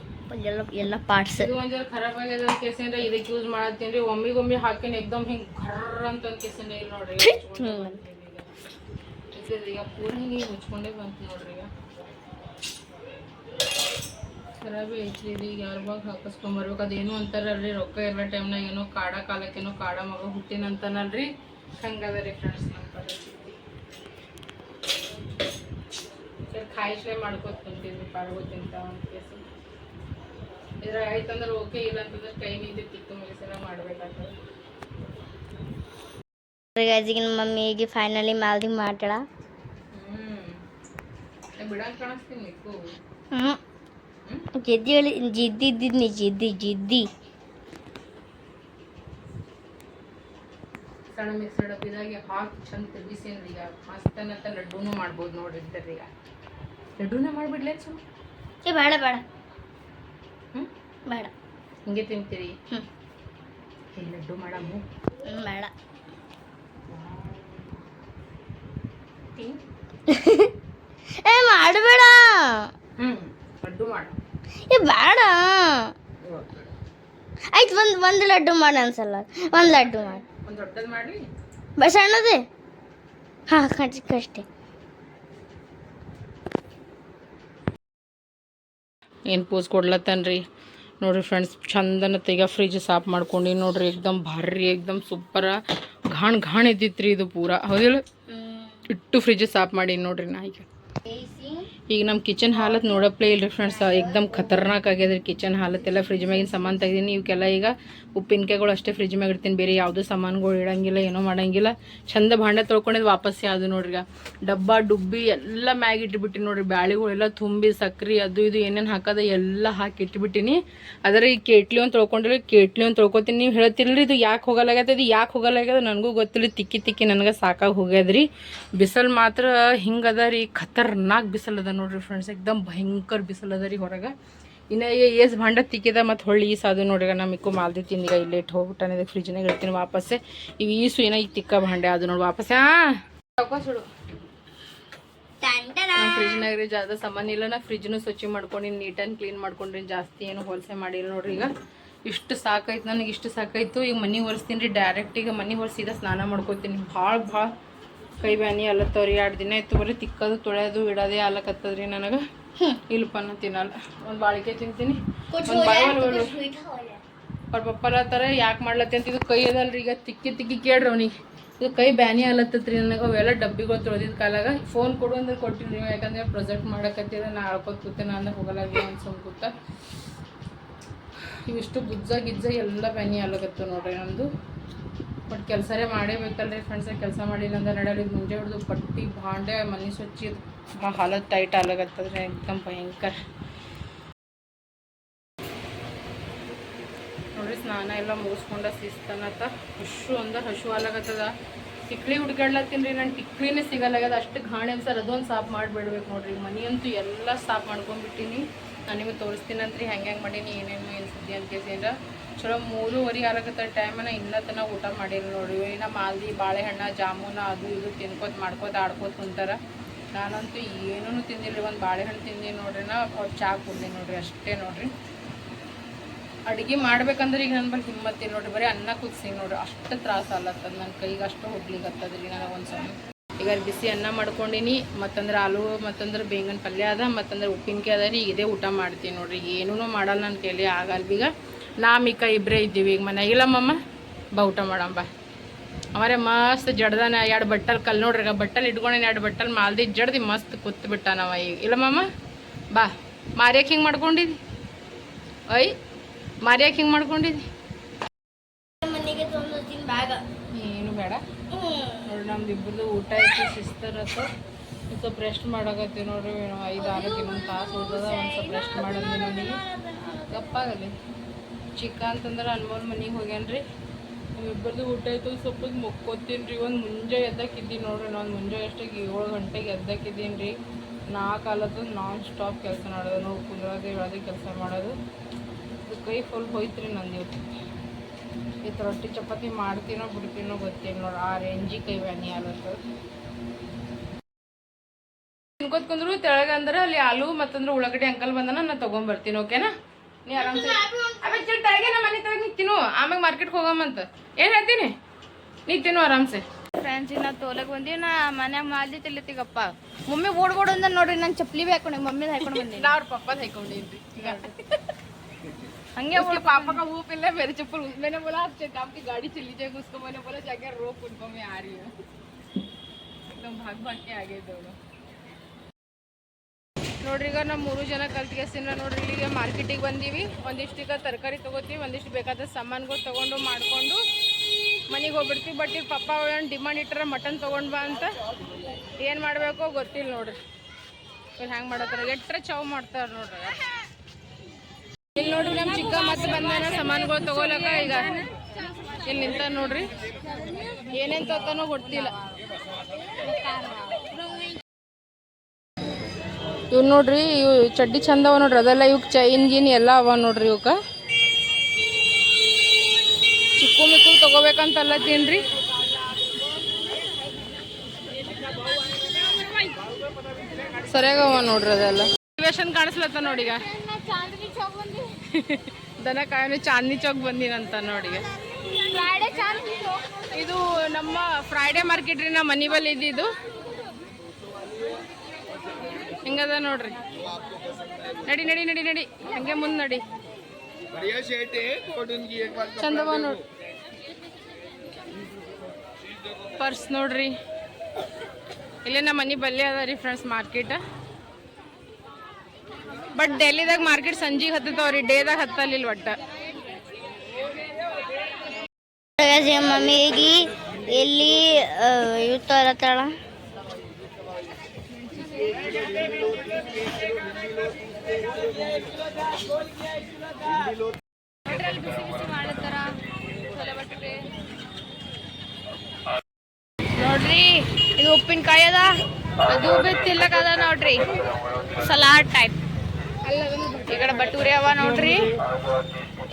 ಎಲ್ಲ ಎಲ್ಲ ಪಾರ್ಟ್ಸ್ ಇದು ಒಂದು ಖರಾಬ್ ಆಗ್ಯದ ಕೇಸಿಂದ ಇದಕ್ಕೆ ಯೂಸ್ ಮಾಡತ್ತೀನಿ ರೀ ಒಮ್ಮಿಗೊಮ್ಮೆ ಹಾಕಿನ ಎಕ್ದಮ್ ಹಿಂಗೆ ಖರ್ರ ಅಂತ ಒಂದು ಕೇಸಿಂದ ಇಲ್ಲಿ ನೋಡ್ರಿ. ಇದು ಈಗ ಪೂರ ಹಿಂಗೆ ಮುಚ್ಕೊಂಡೇ ಬಂತು ನೋಡ್ರಿ ಈಗ. ಖರಾಬಿ ಐತ್ರಿ ಇದು. ಈಗ ಯಾರ ಬಾಗ ಹಾಕಿಸ್ಕೊಂಬರ್ಬೇಕು ಅದೇನು ಅಂತಾರಲ್ರಿ ರೊಕ್ಕ ಇರೋ ಟೈಮ್ನಾಗ ಏನೋ ಕಾಡ ಕಾಲಕ್ಕೇನೋ ಕಾಡ ಮಗ ಹುಟ್ಟಿನಂತಾನಲ್ರಿ. ಹಂಗದ ಫ್ರೆಂಡ್ಸ್ ನಮ್ಮ ಪರಿಸ್ಥಿತಿ ಖಾಯಿಸ್ಲೆ ಮಾಡ್ಕೊತ ಕುಂತಿದ್ವಿ ಪಾರ್ವತಿಂತ ಒಂದು ಕೇಸು ಇದ್ರ ಆಯ್ತಂದ್ರೆ ಓಕೆ ಇಲ್ಲ ಅಂತಂದ್ರೆ ಕೈ ನಿಂತು ತಿಕ್ಕು ಮುಗಿಸೆಲ್ಲ ಮಾಡ್ಬೇಕಾಗ್ತದೆ. ಈಗ ನಮ್ಮ ಮಮ್ಮಿಗೆ ಫೈನಲಿ ಮಾಲ್ದಿ ಹ್ಞೂ ಜಿದ್ದಿ ಜಿದ್ದಿ ಜಿದ್ದಿ ಜಿದ್ದಿ. ಸಣ್ಣ ಮಿಶ್ರಣ ಬಿದಾಗಿ ಹಾಕಿ ಚಂದ ತೆಗಿಸೇನ್ರಿ ಈಗ ಮಸ್ತನಂತ ಲಡ್ಡೂನು ಮಾಡ್ಬೋದು ನೋಡ್ರಿ ಇದ್ದರ್ರಿ ಈಗ. ಲಡ್ಡೂನೇ ಮಾಡಿಬಿಡ್ಲೇನು ಸುಮ್ಮ ಏ ಬೇಡ ಬೇಡ. ಹ್ಞೂ ಬೇಡ. ಹಿಂಗೆ ತಿಂತೀರಿ? ಹ್ಞೂ ಏ ಲಡ್ಡು ಮಾಡಮ್ಮ. ಹ್ಞೂ ಬೇಡ. ಏ ಮಾಡಬೇಡ. ಹ್ಞೂ ಲಡ್ಡು ಮಾಡ. ಏ ಬೇಡ. ಆಯ್ತು ಒಂದು ಒಂದು ಲಡ್ಡು ಮಾಡಿ ಅನ್ಸಲ್ಲ ಒಂದು ಲಡ್ಡು ಮಾಡಿ. ಒಂದು ದೊಡ್ಡದು ಮಾಡಿ ಬ ಸಣ್ಣದೇ? ಹಾಂ ಕಷ್ಟೇ ಏನು ಪೋಸ್ ಕೊಡ್ಲತ್ತನ್ರಿ? ನೋಡ್ರಿ ಫ್ರೆಂಡ್ಸ್ ಚಂದನ ತೆಗ ಫ್ರಿಜ್ ಸಾಫ್ ಮಾಡ್ಕೊಂಡು ನೋಡ್ರಿ ಏಕ್ದಮ್ ಭಾರಿ ಏಕ್ದಮ್ ಸೂಪರ ಘಾಣ್ ಘಾಣ್ ಇದ್ದಿತ್ತು ರೀ ಇದು ಪೂರಾ. ಹೌದಿಲ್ಲ? ಇಟ್ಟು ಫ್ರಿಜ್ ಸಾಫ್ ಮಾಡಿ ನೋಡ್ರಿ ನಾ ಈಗ. ಈಗ ನಮ್ಮ ಕಿಚನ್ ಹಾಲತ್ ನೋಡಪ್ಲೇ ಇಲ್ರಿ ಫ್ರೆಂಡ್ಸ್ ಎಕ್ದಮ್ ಖತರ್ನಾಕ್ ಆಗ್ಯದ್ರಿ ಕಿಚನ್ ಹಾಲತ್ತೆಲ್ಲ ಫ್ರಿಜ್ ಮ್ಯಾಗಿನ ಸಾಮಾನು ತೆಗ್ದೀನಿ. ಇವಕ್ಕೆಲ್ಲ ಈಗ ಉಪ್ಪಿನಕಾಯಿಗಳು ಅಷ್ಟೇ ಫ್ರಿಜ್ ಮ್ಯಾಗ ಇಡ್ತೀನಿ. ಬೇರೆ ಯಾವುದೂ ಸಾಮಾನುಗಳು ಇಡಂಗಿಲ್ಲ, ಏನೋ ಮಾಡಂಗಿಲ್ಲ. ಚಂದ ಭಾಂಡೆ ತೊಳ್ಕೊಂಡಿದ್ದು ವಾಪಸ್ ಯಾವುದು ನೋಡ್ರಿ ಡಬ್ಬ, ಡುಬ್ಬಿ ಎಲ್ಲ ಮ್ಯಾಗ ಇಟ್ಬಿಟ್ಟಿನಿ ನೋಡ್ರಿ. ಬ್ಯಾಳಿಗಳೆಲ್ಲ ತುಂಬಿ ಸಕ್ರೆ ಅದು ಇದು ಏನೇನು ಹಾಕದ ಎಲ್ಲ ಹಾಕಿ ಇಟ್ಬಿಟ್ಟಿನಿ. ಅದರ ಈ ಕೇಟ್ಲಿ ಒಂದು ತೊಳ್ಕೊಂಡ್ರಿ ಕೇಟ್ಲಿ ಒಂದು ತೊಳ್ಕೊತೀನಿ. ನೀವು ಹೇಳ್ತಿರ್ಲಿ ಇದು ಯಾಕೆ ಹೋಗಲಾಗ್ಯದ, ಇದು ಯಾಕೆ ಹೋಗಲಾಗ್ಯದ ನನಗೂ ಗೊತ್ತಿಲ್ಲ. ತಿಕ್ಕಿ ತಿಕ್ಕಿ ನನಗೆ ಸಾಕಾಗಿ ಹೋಗ್ಯದ್ರಿ. ಬಿಸಿಲು ಮಾತ್ರ ಹಿಂಗದ ರೀ, ಖತರ್ನಾಕ್ ಬಿಸಿಲು ಅದ ನೋಡ್ರಿ ಫ್ರೆಂಡ್ಸ್ ಎಕ್ದಮ್ ಭಯಂಕರ ಬಿಸಿಲದ ರೀ ಹೊರಗೆ. ಇನ್ನು ಏಸ್ ಭಾಂಡ ತಿಕ್ಕಿದ ಮತ್ತು ಹೊಳ್ಳಿ ಈಸು ಅದು ನೋಡ್ರಿ ನಾ ಮಿಕ್ಕು ಮಾಲ್ದಿ ತಿಂದೀಗ ಇಲ್ಲೇ ಇಟ್ಟು ಹೋಗ್ಬಿಟ್ಟಾನೆ ಇದಕ್ಕೆ ಫ್ರಿಜ್ನಾಗ ಇಡ್ತೀನಿ ವಾಪಸ್ಸೆ. ಈಗ ಈಸು ಏನೋ ಈಗ ತಿಕ್ಕ ಭಾಂಡೆ ಅದು ನೋಡಿ ವಾಪಸ್ ಸುಡು ಫ್ರಿಜ್ನಾಗ ರೀ ಜಾದ ಸಾಮಾನು ಇಲ್ಲ ನಾ ಫ್ರಿಜ್ನು ಸ್ವಚ್ಛ ಮಾಡ್ಕೊಂಡು ನೀಟ್ ಆ್ಯಂಡ್ ಕ್ಲೀನ್ ಮಾಡ್ಕೊಂಡ್ರಿ ಜಾಸ್ತಿ ಏನು ಹೋಲ್ಸೆ ಮಾಡಿಲ್ಲ ನೋಡ್ರಿ ಈಗ. ಇಷ್ಟು ಸಾಕಾಯ್ತು ನನಗೆ ಇಷ್ಟು ಸಾಕಾಯ್ತು. ಈಗ ಮನೆ ಒರೆಸ್ತೀನಿ ರೀ ಡೈರೆಕ್ಟ್ ಈಗ ಮನೆ ಒರೆಸಿದ ಸ್ನಾನ ಮಾಡ್ಕೊತೀನಿ. ಭಾಳ ಭಾಳ. ಕೈ ಬ್ಯಾನಿ ಅಲ್ಲತ್ತವ್ರಿ ಎರಡು ದಿನ ಆಯ್ತು ಬರೀ ತಿಕ್ಕದು ತೊಳೆಯೋದು ಇಡೋದೇ ಆಲಕತ್ತದ್ರಿ ನನಗೆ. ಇಲ್ಲಪ್ಪ ನಾ ತಿನ್ನಲ್ಲ. ಒಂದು ಬಾಳಿಕೆ ತಿಂತೀನಿ. ಅವ್ರ ಪಪ್ಪಲತ್ತಾರ ಯಾಕೆ ಮಾಡ್ಲತ್ತಿ ಅಂತ ಇದು ಕೈ ಅದಲ್ರಿ. ಈಗ ತಿಕ್ಕಿ ತಿಕ್ಕಿ ಕೇಳ್ರಿ ಅವನಿಗೆ. ಇದು ಕೈ ಬ್ಯಾನಿ ಅಲ್ಲತ್ತತ್ರಿ ನನಗೆ. ಅವೆಲ್ಲ ಡಬ್ಬಿಗಳು ತೊಳೆದಿದ್ದ ಕಾಲಾಗ. ಫೋನ್ ಕೊಡು ಅಂದ್ರೆ ಕೊಟ್ಟಿಲ್ಲ ನೀವು ಯಾಕಂದ್ರೆ ಪ್ರೊಜೆಕ್ಟ್ ಮಾಡಕತ್ತಿದ್ರೆ ನಾ ಆಳ್ಕೊತ ಕೂತೆ ನಾನು ಅಂದ್ರೆ ಹೋಗಲಾಗಿ ಅನ್ಸೋನ್ ಕೂತ. ಇವಿಷ್ಟು ಗುಜ್ಜ ಗಿಜ್ಜ ಎಲ್ಲ ಬ್ಯಾನಿ ಆಗ್ಲಕತ್ತು ನೋಡ್ರಿ ನಂದು. ಬಟ್ ಕೆಲಸರೇ ಮಾಡೇಬೇಕಲ್ರಿ ಫ್ರೆಂಡ್ಸ್ ಕೆಲಸ ಮಾಡಿಲ್ಲ ಅಂದ್ರೆ ನಡೆಯಲ್ಲ ಇದು ಮುಂಜೆ ಹಿಡಿದು ಪಟ್ಟಿ ಭಾಂಡೆ ಮನೆ ಸ್ವಚ್ಛ ಹಾಲತ್ ಟೈಟ್ ಆಗತ್ತಂದ್ರೆ ಎಕ್ದಮ್ ಭಯಂಕರ. ನೋಡ್ರಿ ಸ್ನಾನ ಎಲ್ಲ ಮುಗಿಸ್ಕೊಂಡ ಶಿಸ್ತನತ್ತ, ಹಶು ಅಂದ ಹಶು ಹಾಲಾಗತ್ತದ ಟಿಕ್ಳಿ ಹುಡ್ಕಾಡ್ಲತ್ತೀನಿ ರೀ ನಾನು ಟಿಕ್ಲಿನೇ ಸಿಗಲ್ಲಾಗದ ಅಷ್ಟು ಘಾಣೆ ಸರ್, ಅದೊಂದು ಸಾಫ್ ಮಾಡಿಬಿಡ್ಬೇಕು ನೋಡ್ರಿ. ಮನೆಯಂತೂ ಎಲ್ಲ ಸಾಫ್ ಮಾಡ್ಕೊಂಡ್ಬಿಟ್ಟಿನಿ. ನಾನು ನಿಮಗೆ ತೋರಿಸ್ತೀನಂತ್ರಿ, ಹೆಂಗೆ ಹೆಂಗೆ ಮಾಡೀನಿ, ಏನೇನು, ಏನು ಸುದ್ದಿ ಅಂತ ಕೇಸಿಂದ ಚಲೋ ಮೂರುವರೆ ಆಗ್ಲಕತ್ತ ಟೈಮನ ಇನ್ನೂ ತನಕ ಊಟ ಮಾಡಿಲ್ಲ ನೋಡ್ರಿ. ಇನ್ನ ಮಾಲ್ದಿ ಬಾಳೆಹಣ್ಣ, ಜಾಮೂನ ಅದು ಇದು ತಿನ್ಕೋತ ಮಾಡ್ಕೋತ ಆಡ್ಕೋತ ಕುಂತಾರ. ನಾನಂತೂ ಏನೂ ತಿಂದಿಲ್ಲ ಒಂದು ಬಾಳೆಹಣ್ಣು ತಿಂದೀನಿ ನೋಡ್ರಿ ನಾ ಚಾ ಕುಡ್ದೀನಿ ನೋಡ್ರಿ ಅಷ್ಟೇ ನೋಡ್ರಿ. ಅಡುಗೆ ಮಾಡ್ಬೇಕಂದ್ರೆ ಈಗ ನನ್ನ ಬಳಿ ಹಿಮ್ಮತ್ತಿ ನೋಡ್ರಿ, ಬರೀ ಅನ್ನ ಕುದಿಸಿ ನೋಡ್ರಿ. ಅಷ್ಟು ತ್ರಾಸ ಅಲ್ಲತ್ತದ ನನ್ನ ಕೈಗೆ, ಅಷ್ಟು ಹೋಗ್ಲಿಕ್ಕತ್ತದ್ರಿ ನನಗೆ ಒಂದು ಸಲ ಈಗ ಬಿಸಿ ಅನ್ನ ಮಾಡ್ಕೊಂಡಿನಿ, ಮತ್ತಂದ್ರೆ ಆಲೂ, ಮತ್ತಂದ್ರೆ ಬೇಂಗನ್ ಪಲ್ಯ ಅದ, ಮತ್ತಂದ್ರೆ ಉಪ್ಪಿನಕಾಯಿ ಅದ ರೀ, ಇದೇ ಊಟ ಮಾಡ್ತೀನಿ ನೋಡ್ರಿ. ಏನೂ ಮಾಡಲ್ಲ ನನ್ನ ಕೈಲಿ, ಆಗಲ್ಲ ಈಗ ನಾ ಮಿಕ್ಕ ಇಬ್ಬರೇ ಇದ್ದೀವಿ. ಈಗ ಮನೆ ಇಲ್ಲಮ್ಮಮ್ಮ ಬಾ ಊಟ ಮಾಡಮ್ಮ ಬಾ. ಅವರೇ ಮಸ್ತ್ ಜಡ್ದಾನ ಎರಡು ಬಟ್ಟಲ್ ಕಲ್ ನೋಡ್ರಿ ಈಗ ಬಟ್ಟಲ್ ಇಟ್ಕೊಂಡೇನಿ ಎರಡು ಬಟ್ಟಲ್ ಮಾಲ್ದಿ ಜಡ್ದು ಮಸ್ತ್ ಕೂತ್ ಬಿಟ್ಟಾನವ ಈಗ. ಇಲ್ಲಮ್ಮಮ್ಮ ಬಾ. ಮಾರ್ಯಕ್ಕೆ ಹಿಂಗೆ ಮಾಡ್ಕೊಂಡಿದ್ದಿ ಐ ಮಾರ್ಯಾಕೆ ಹಿಂಗೆ ಮಾಡ್ಕೊಂಡಿದ್ದಿ ಏನು ಬೇಡ. ನೋಡಿ ನಮ್ದು ಇಬ್ಬರದು ಊಟ ಐತಿ ಸಿಸ್ತರ್ ಒಂದು ಸ್ವಲ್ಪ ರೆಸ್ಟ್ ಮಾಡಕತ್ತೀವಿ ನೋಡ್ರಿ ಐದು ಆರು ಇನ್ನೊಂದು ತಾಸು ಹೋದ ಒಂದು ಸ್ವಲ್ಪ ರೆಸ್ಟ್ ಮಾಡೋದು ನನಗೆ ಗಪ್ಪಾಗಲಿ. ಚಿಕ್ಕ ಅಂತಂದ್ರೆ ಅನ್ಮೋಲ್ ಮನೆಗೆ ಹೋಗ್ಯಾನ್ರಿ ನಮ್ಮಿಬ್ಬರದು ಊಟ ಆಯಿತು ಸ್ವಲ್ಪ ಮುಕ್ಕೋತೀನಿ ರೀ, ಒಂದು ಮುಂಜೆ ಎದ್ದಕ್ಕಿದ್ದೀನಿ ನೋಡ್ರಿ, ನಾನು ಮುಂಜೆ ಅಷ್ಟಾಗಿ ಏಳು ಗಂಟೆಗೆ ಎದ್ದಕ್ಕಿದ್ದೀನಿ ರೀ. ನಾಲ್ಕು ಕಾಲದ್ದು ನಾನ್ ಸ್ಟಾಪ್ ಕೆಲಸ ಮಾಡೋದು, ನೋಡಿ ಕುಂದ್ರೋದು ಹೇಳೋದು ಕೆಲಸ ಮಾಡೋದು. ಕೈ ಫುಲ್ ಹೋಯ್ತು ರೀ ನಂದು ಇವತ್ತು. ಇವತ್ತು ರೊಟ್ಟಿ ಚಪಾತಿ ಮಾಡ್ತೀನೋ ಬಿಡ್ತೀನೋ ಗೊತ್ತಿಲ್ಲ ನೋಡಿ, ಆ ರೇಂಜಿ ಕೈ ವ್ಯಾನಿ ಆಲತ್ತು. ತಿನ್ಕೋತ್ ಕುಂದ್ರು ತೆಳಗಂದ್ರೆ ಅಲ್ಲಿ ಆಲೂ ಮತ್ತಂದ್ರೆ ಉಳ್ಳಾಗಡ್ಡಿ ಅಂಕಲ್ ಬಂದನ, ನಾ ತಗೊಂಬರ್ತೀನಿ ಓಕೆನಾ ನೀ ಆರಾಮ್ಸೆ? ತೆಳಗೆ ನೀ ತಿನ್ನು ಆಮೇಲೆ ಮಾರ್ಕೆಟ್ಗೆ ಹೋಗಮ್ಮಂತ ಏನು ಹೇಳ್ತೀನಿ ನೀ ತಿನ್ನು ಆರಾಮ್ಸೆ ಫ್ರೆಂಡ್ಸ್ ನಾ ತೋಲಕ್ ಬಂದೀವಿ ನಾ ಮನ್ಯಾಗ ಮಾಲ್ದಿ ತಿಲ್ಲತ್ತೀಗಪ್ಪ ಮಮ್ಮಿ ಓಡ್ಗೋಡ್ ಅಂದ ನೋಡ್ರಿ ನಾನು ಚಪ್ಲಿ ಬಿ ಹಾಕೊಂಡು ಮಮ್ಮಿ ಹಾಕೊಂಡು ಬಂದೀನಿ ನಾ ಅವ್ರ ಪಪ್ಪದ ಹಾಕೊಂಡಿದ್ರಿ ಈಗ ಹಂಗೆ उसके पापा का वो पहले मेरे चप्पल मैंने बोला आप चेक आपकी गाड़ी चली जाएगी उसको मैंने बोला जाके रोक उनको मैं आ रही हूँ एकदम भाग भाग के आ गए दोनों ನೋಡ್ರಿ, ಈಗ ನಮ್ಮ ಮೂರು ಜನ ಕಲ್ತ್ಗೆಸಿನ ನೋಡ್ರಿ ಈಗ ಮಾರ್ಕೆಟಿಗೆ ಬಂದೀವಿ. ಒಂದಿಷ್ಟು ಈಗ ತರಕಾರಿ ತೊಗೋತೀವಿ, ಒಂದಿಷ್ಟು ಬೇಕಾದ ಸಾಮಾನುಗಳು ತೊಗೊಂಡು ಮಾಡಿಕೊಂಡು ಮನೆಗೆ ಹೋಗ್ಬಿಡ್ತೀವಿ. ಬಟ್ ಈಗ ಪಪ್ಪ ಏನು ಡಿಮಾಂಡ್ ಇಟ್ಟರೆ ಮಟನ್ ತೊಗೊಂಡು ಬಾ ಅಂತ ಏನು ಮಾಡಬೇಕೋ ಗೊತ್ತಿಲ್ಲ ನೋಡ್ರಿ. ಇವ್ರು ಹ್ಯಾಂಗೆ ಮಾಡತ್ತಾರ? ಎಟ್ರೆ ಚಾವ್ ಮಾಡ್ತಾರೆ ನೋಡ್ರಿ. ಇಲ್ಲಿ ನೋಡ್ರಿ ನಮ್ಮ ಚಿಕ್ಕ ಮತ್ತೆ ಬಂದಾನ ಸಾಮಾನುಗಳು ತೊಗೊಳಕ ಈಗ. ಇಲ್ಲಿ ನಿಂತ ನೋಡ್ರಿ. ಏನೇನು ತಗೋತಾನೋ ಗೊತ್ತಿಲ್ಲ. ಇವ್ ನೋಡ್ರಿ ಇವ್ ಚಡ್ಡಿ ಚಂದ ಅವ ನೋಡ್ರಿ ಅದೆಲ್ಲ ಇವಕ್ ಚೈನ್ ಗೀನ್ ಎಲ್ಲ ಅವ ನೋಡ್ರಿ ಇವಕ್ಕ ಚಿಕ್ಕು ಮಿಕ್ಕು ತಗೋಬೇಕಂತಲ್ಲ ತಿನ್ರಿ. ಸರಿಯಾಗವ ನೋಡ್ರಿ ಅದೆಲ್ಲ. ರಿವೇಶನ್ ಕಾಣಿಸ್ಲತ್ತ ನೋಡಿಗ ದನ ಕಾಯಿನ ಚಾಂದಿನಿ ಚೌಕ್ ಬಂದಿನಂತ ನೋಡಿ ಈಗ. ಇದು ನಮ್ಮ ಫ್ರೈಡೆ ಮಾರ್ಕೆಟ್ ರೀ ನಮ್ಮ ಮನೆ ಬಲ್ಲಿ ಇದ್ದಿದ್ದು. ಹಿಂಗದ ನೋಡ್ರಿ? ನಡಿ ನಡಿ ನಡಿ ನಡಿ. ಹಂಗೆ ಮುಂದೆ ನಡಿ. ಚಂದವ ನೋಡ್ರಿ ಪರ್ಸ್ ನೋಡ್ರಿ. ಇಲ್ಲೇ ನಮ್ಮ ಮನೆ ಬಲ್ಲೆ ಅದ ರೀ ಫ್ರೆಂಡ್ಸ್ ಮಾರ್ಕೆಟ್. ಬಟ್ ಡೆಲ್ಲಿದಾಗ ಮಾರ್ಕೆಟ್ ಸಂಜೆಗೆ ಹತ್ತತಾವ್ರಿ ಡೇದಾಗ ಹತ್ತಲಿಲ್ಲ ಒಟ್ಟ. ಮಮ್ಮಿಗೆ ಎಲ್ಲಿ ನೋಡ್ರಿ ಇದು ಉಪ್ಪಿನಕಾಯಿ ಅದ. ಅದು ಬಿ ತಿಲ್ಲಕ್ ಅದ ನೋಡ್ರಿ. ಸಲಾಡ್ ಟೈಪ್ ಈ ಕಡೆ ಬಟೂರಿ ಅವ ನೋಡ್ರಿ.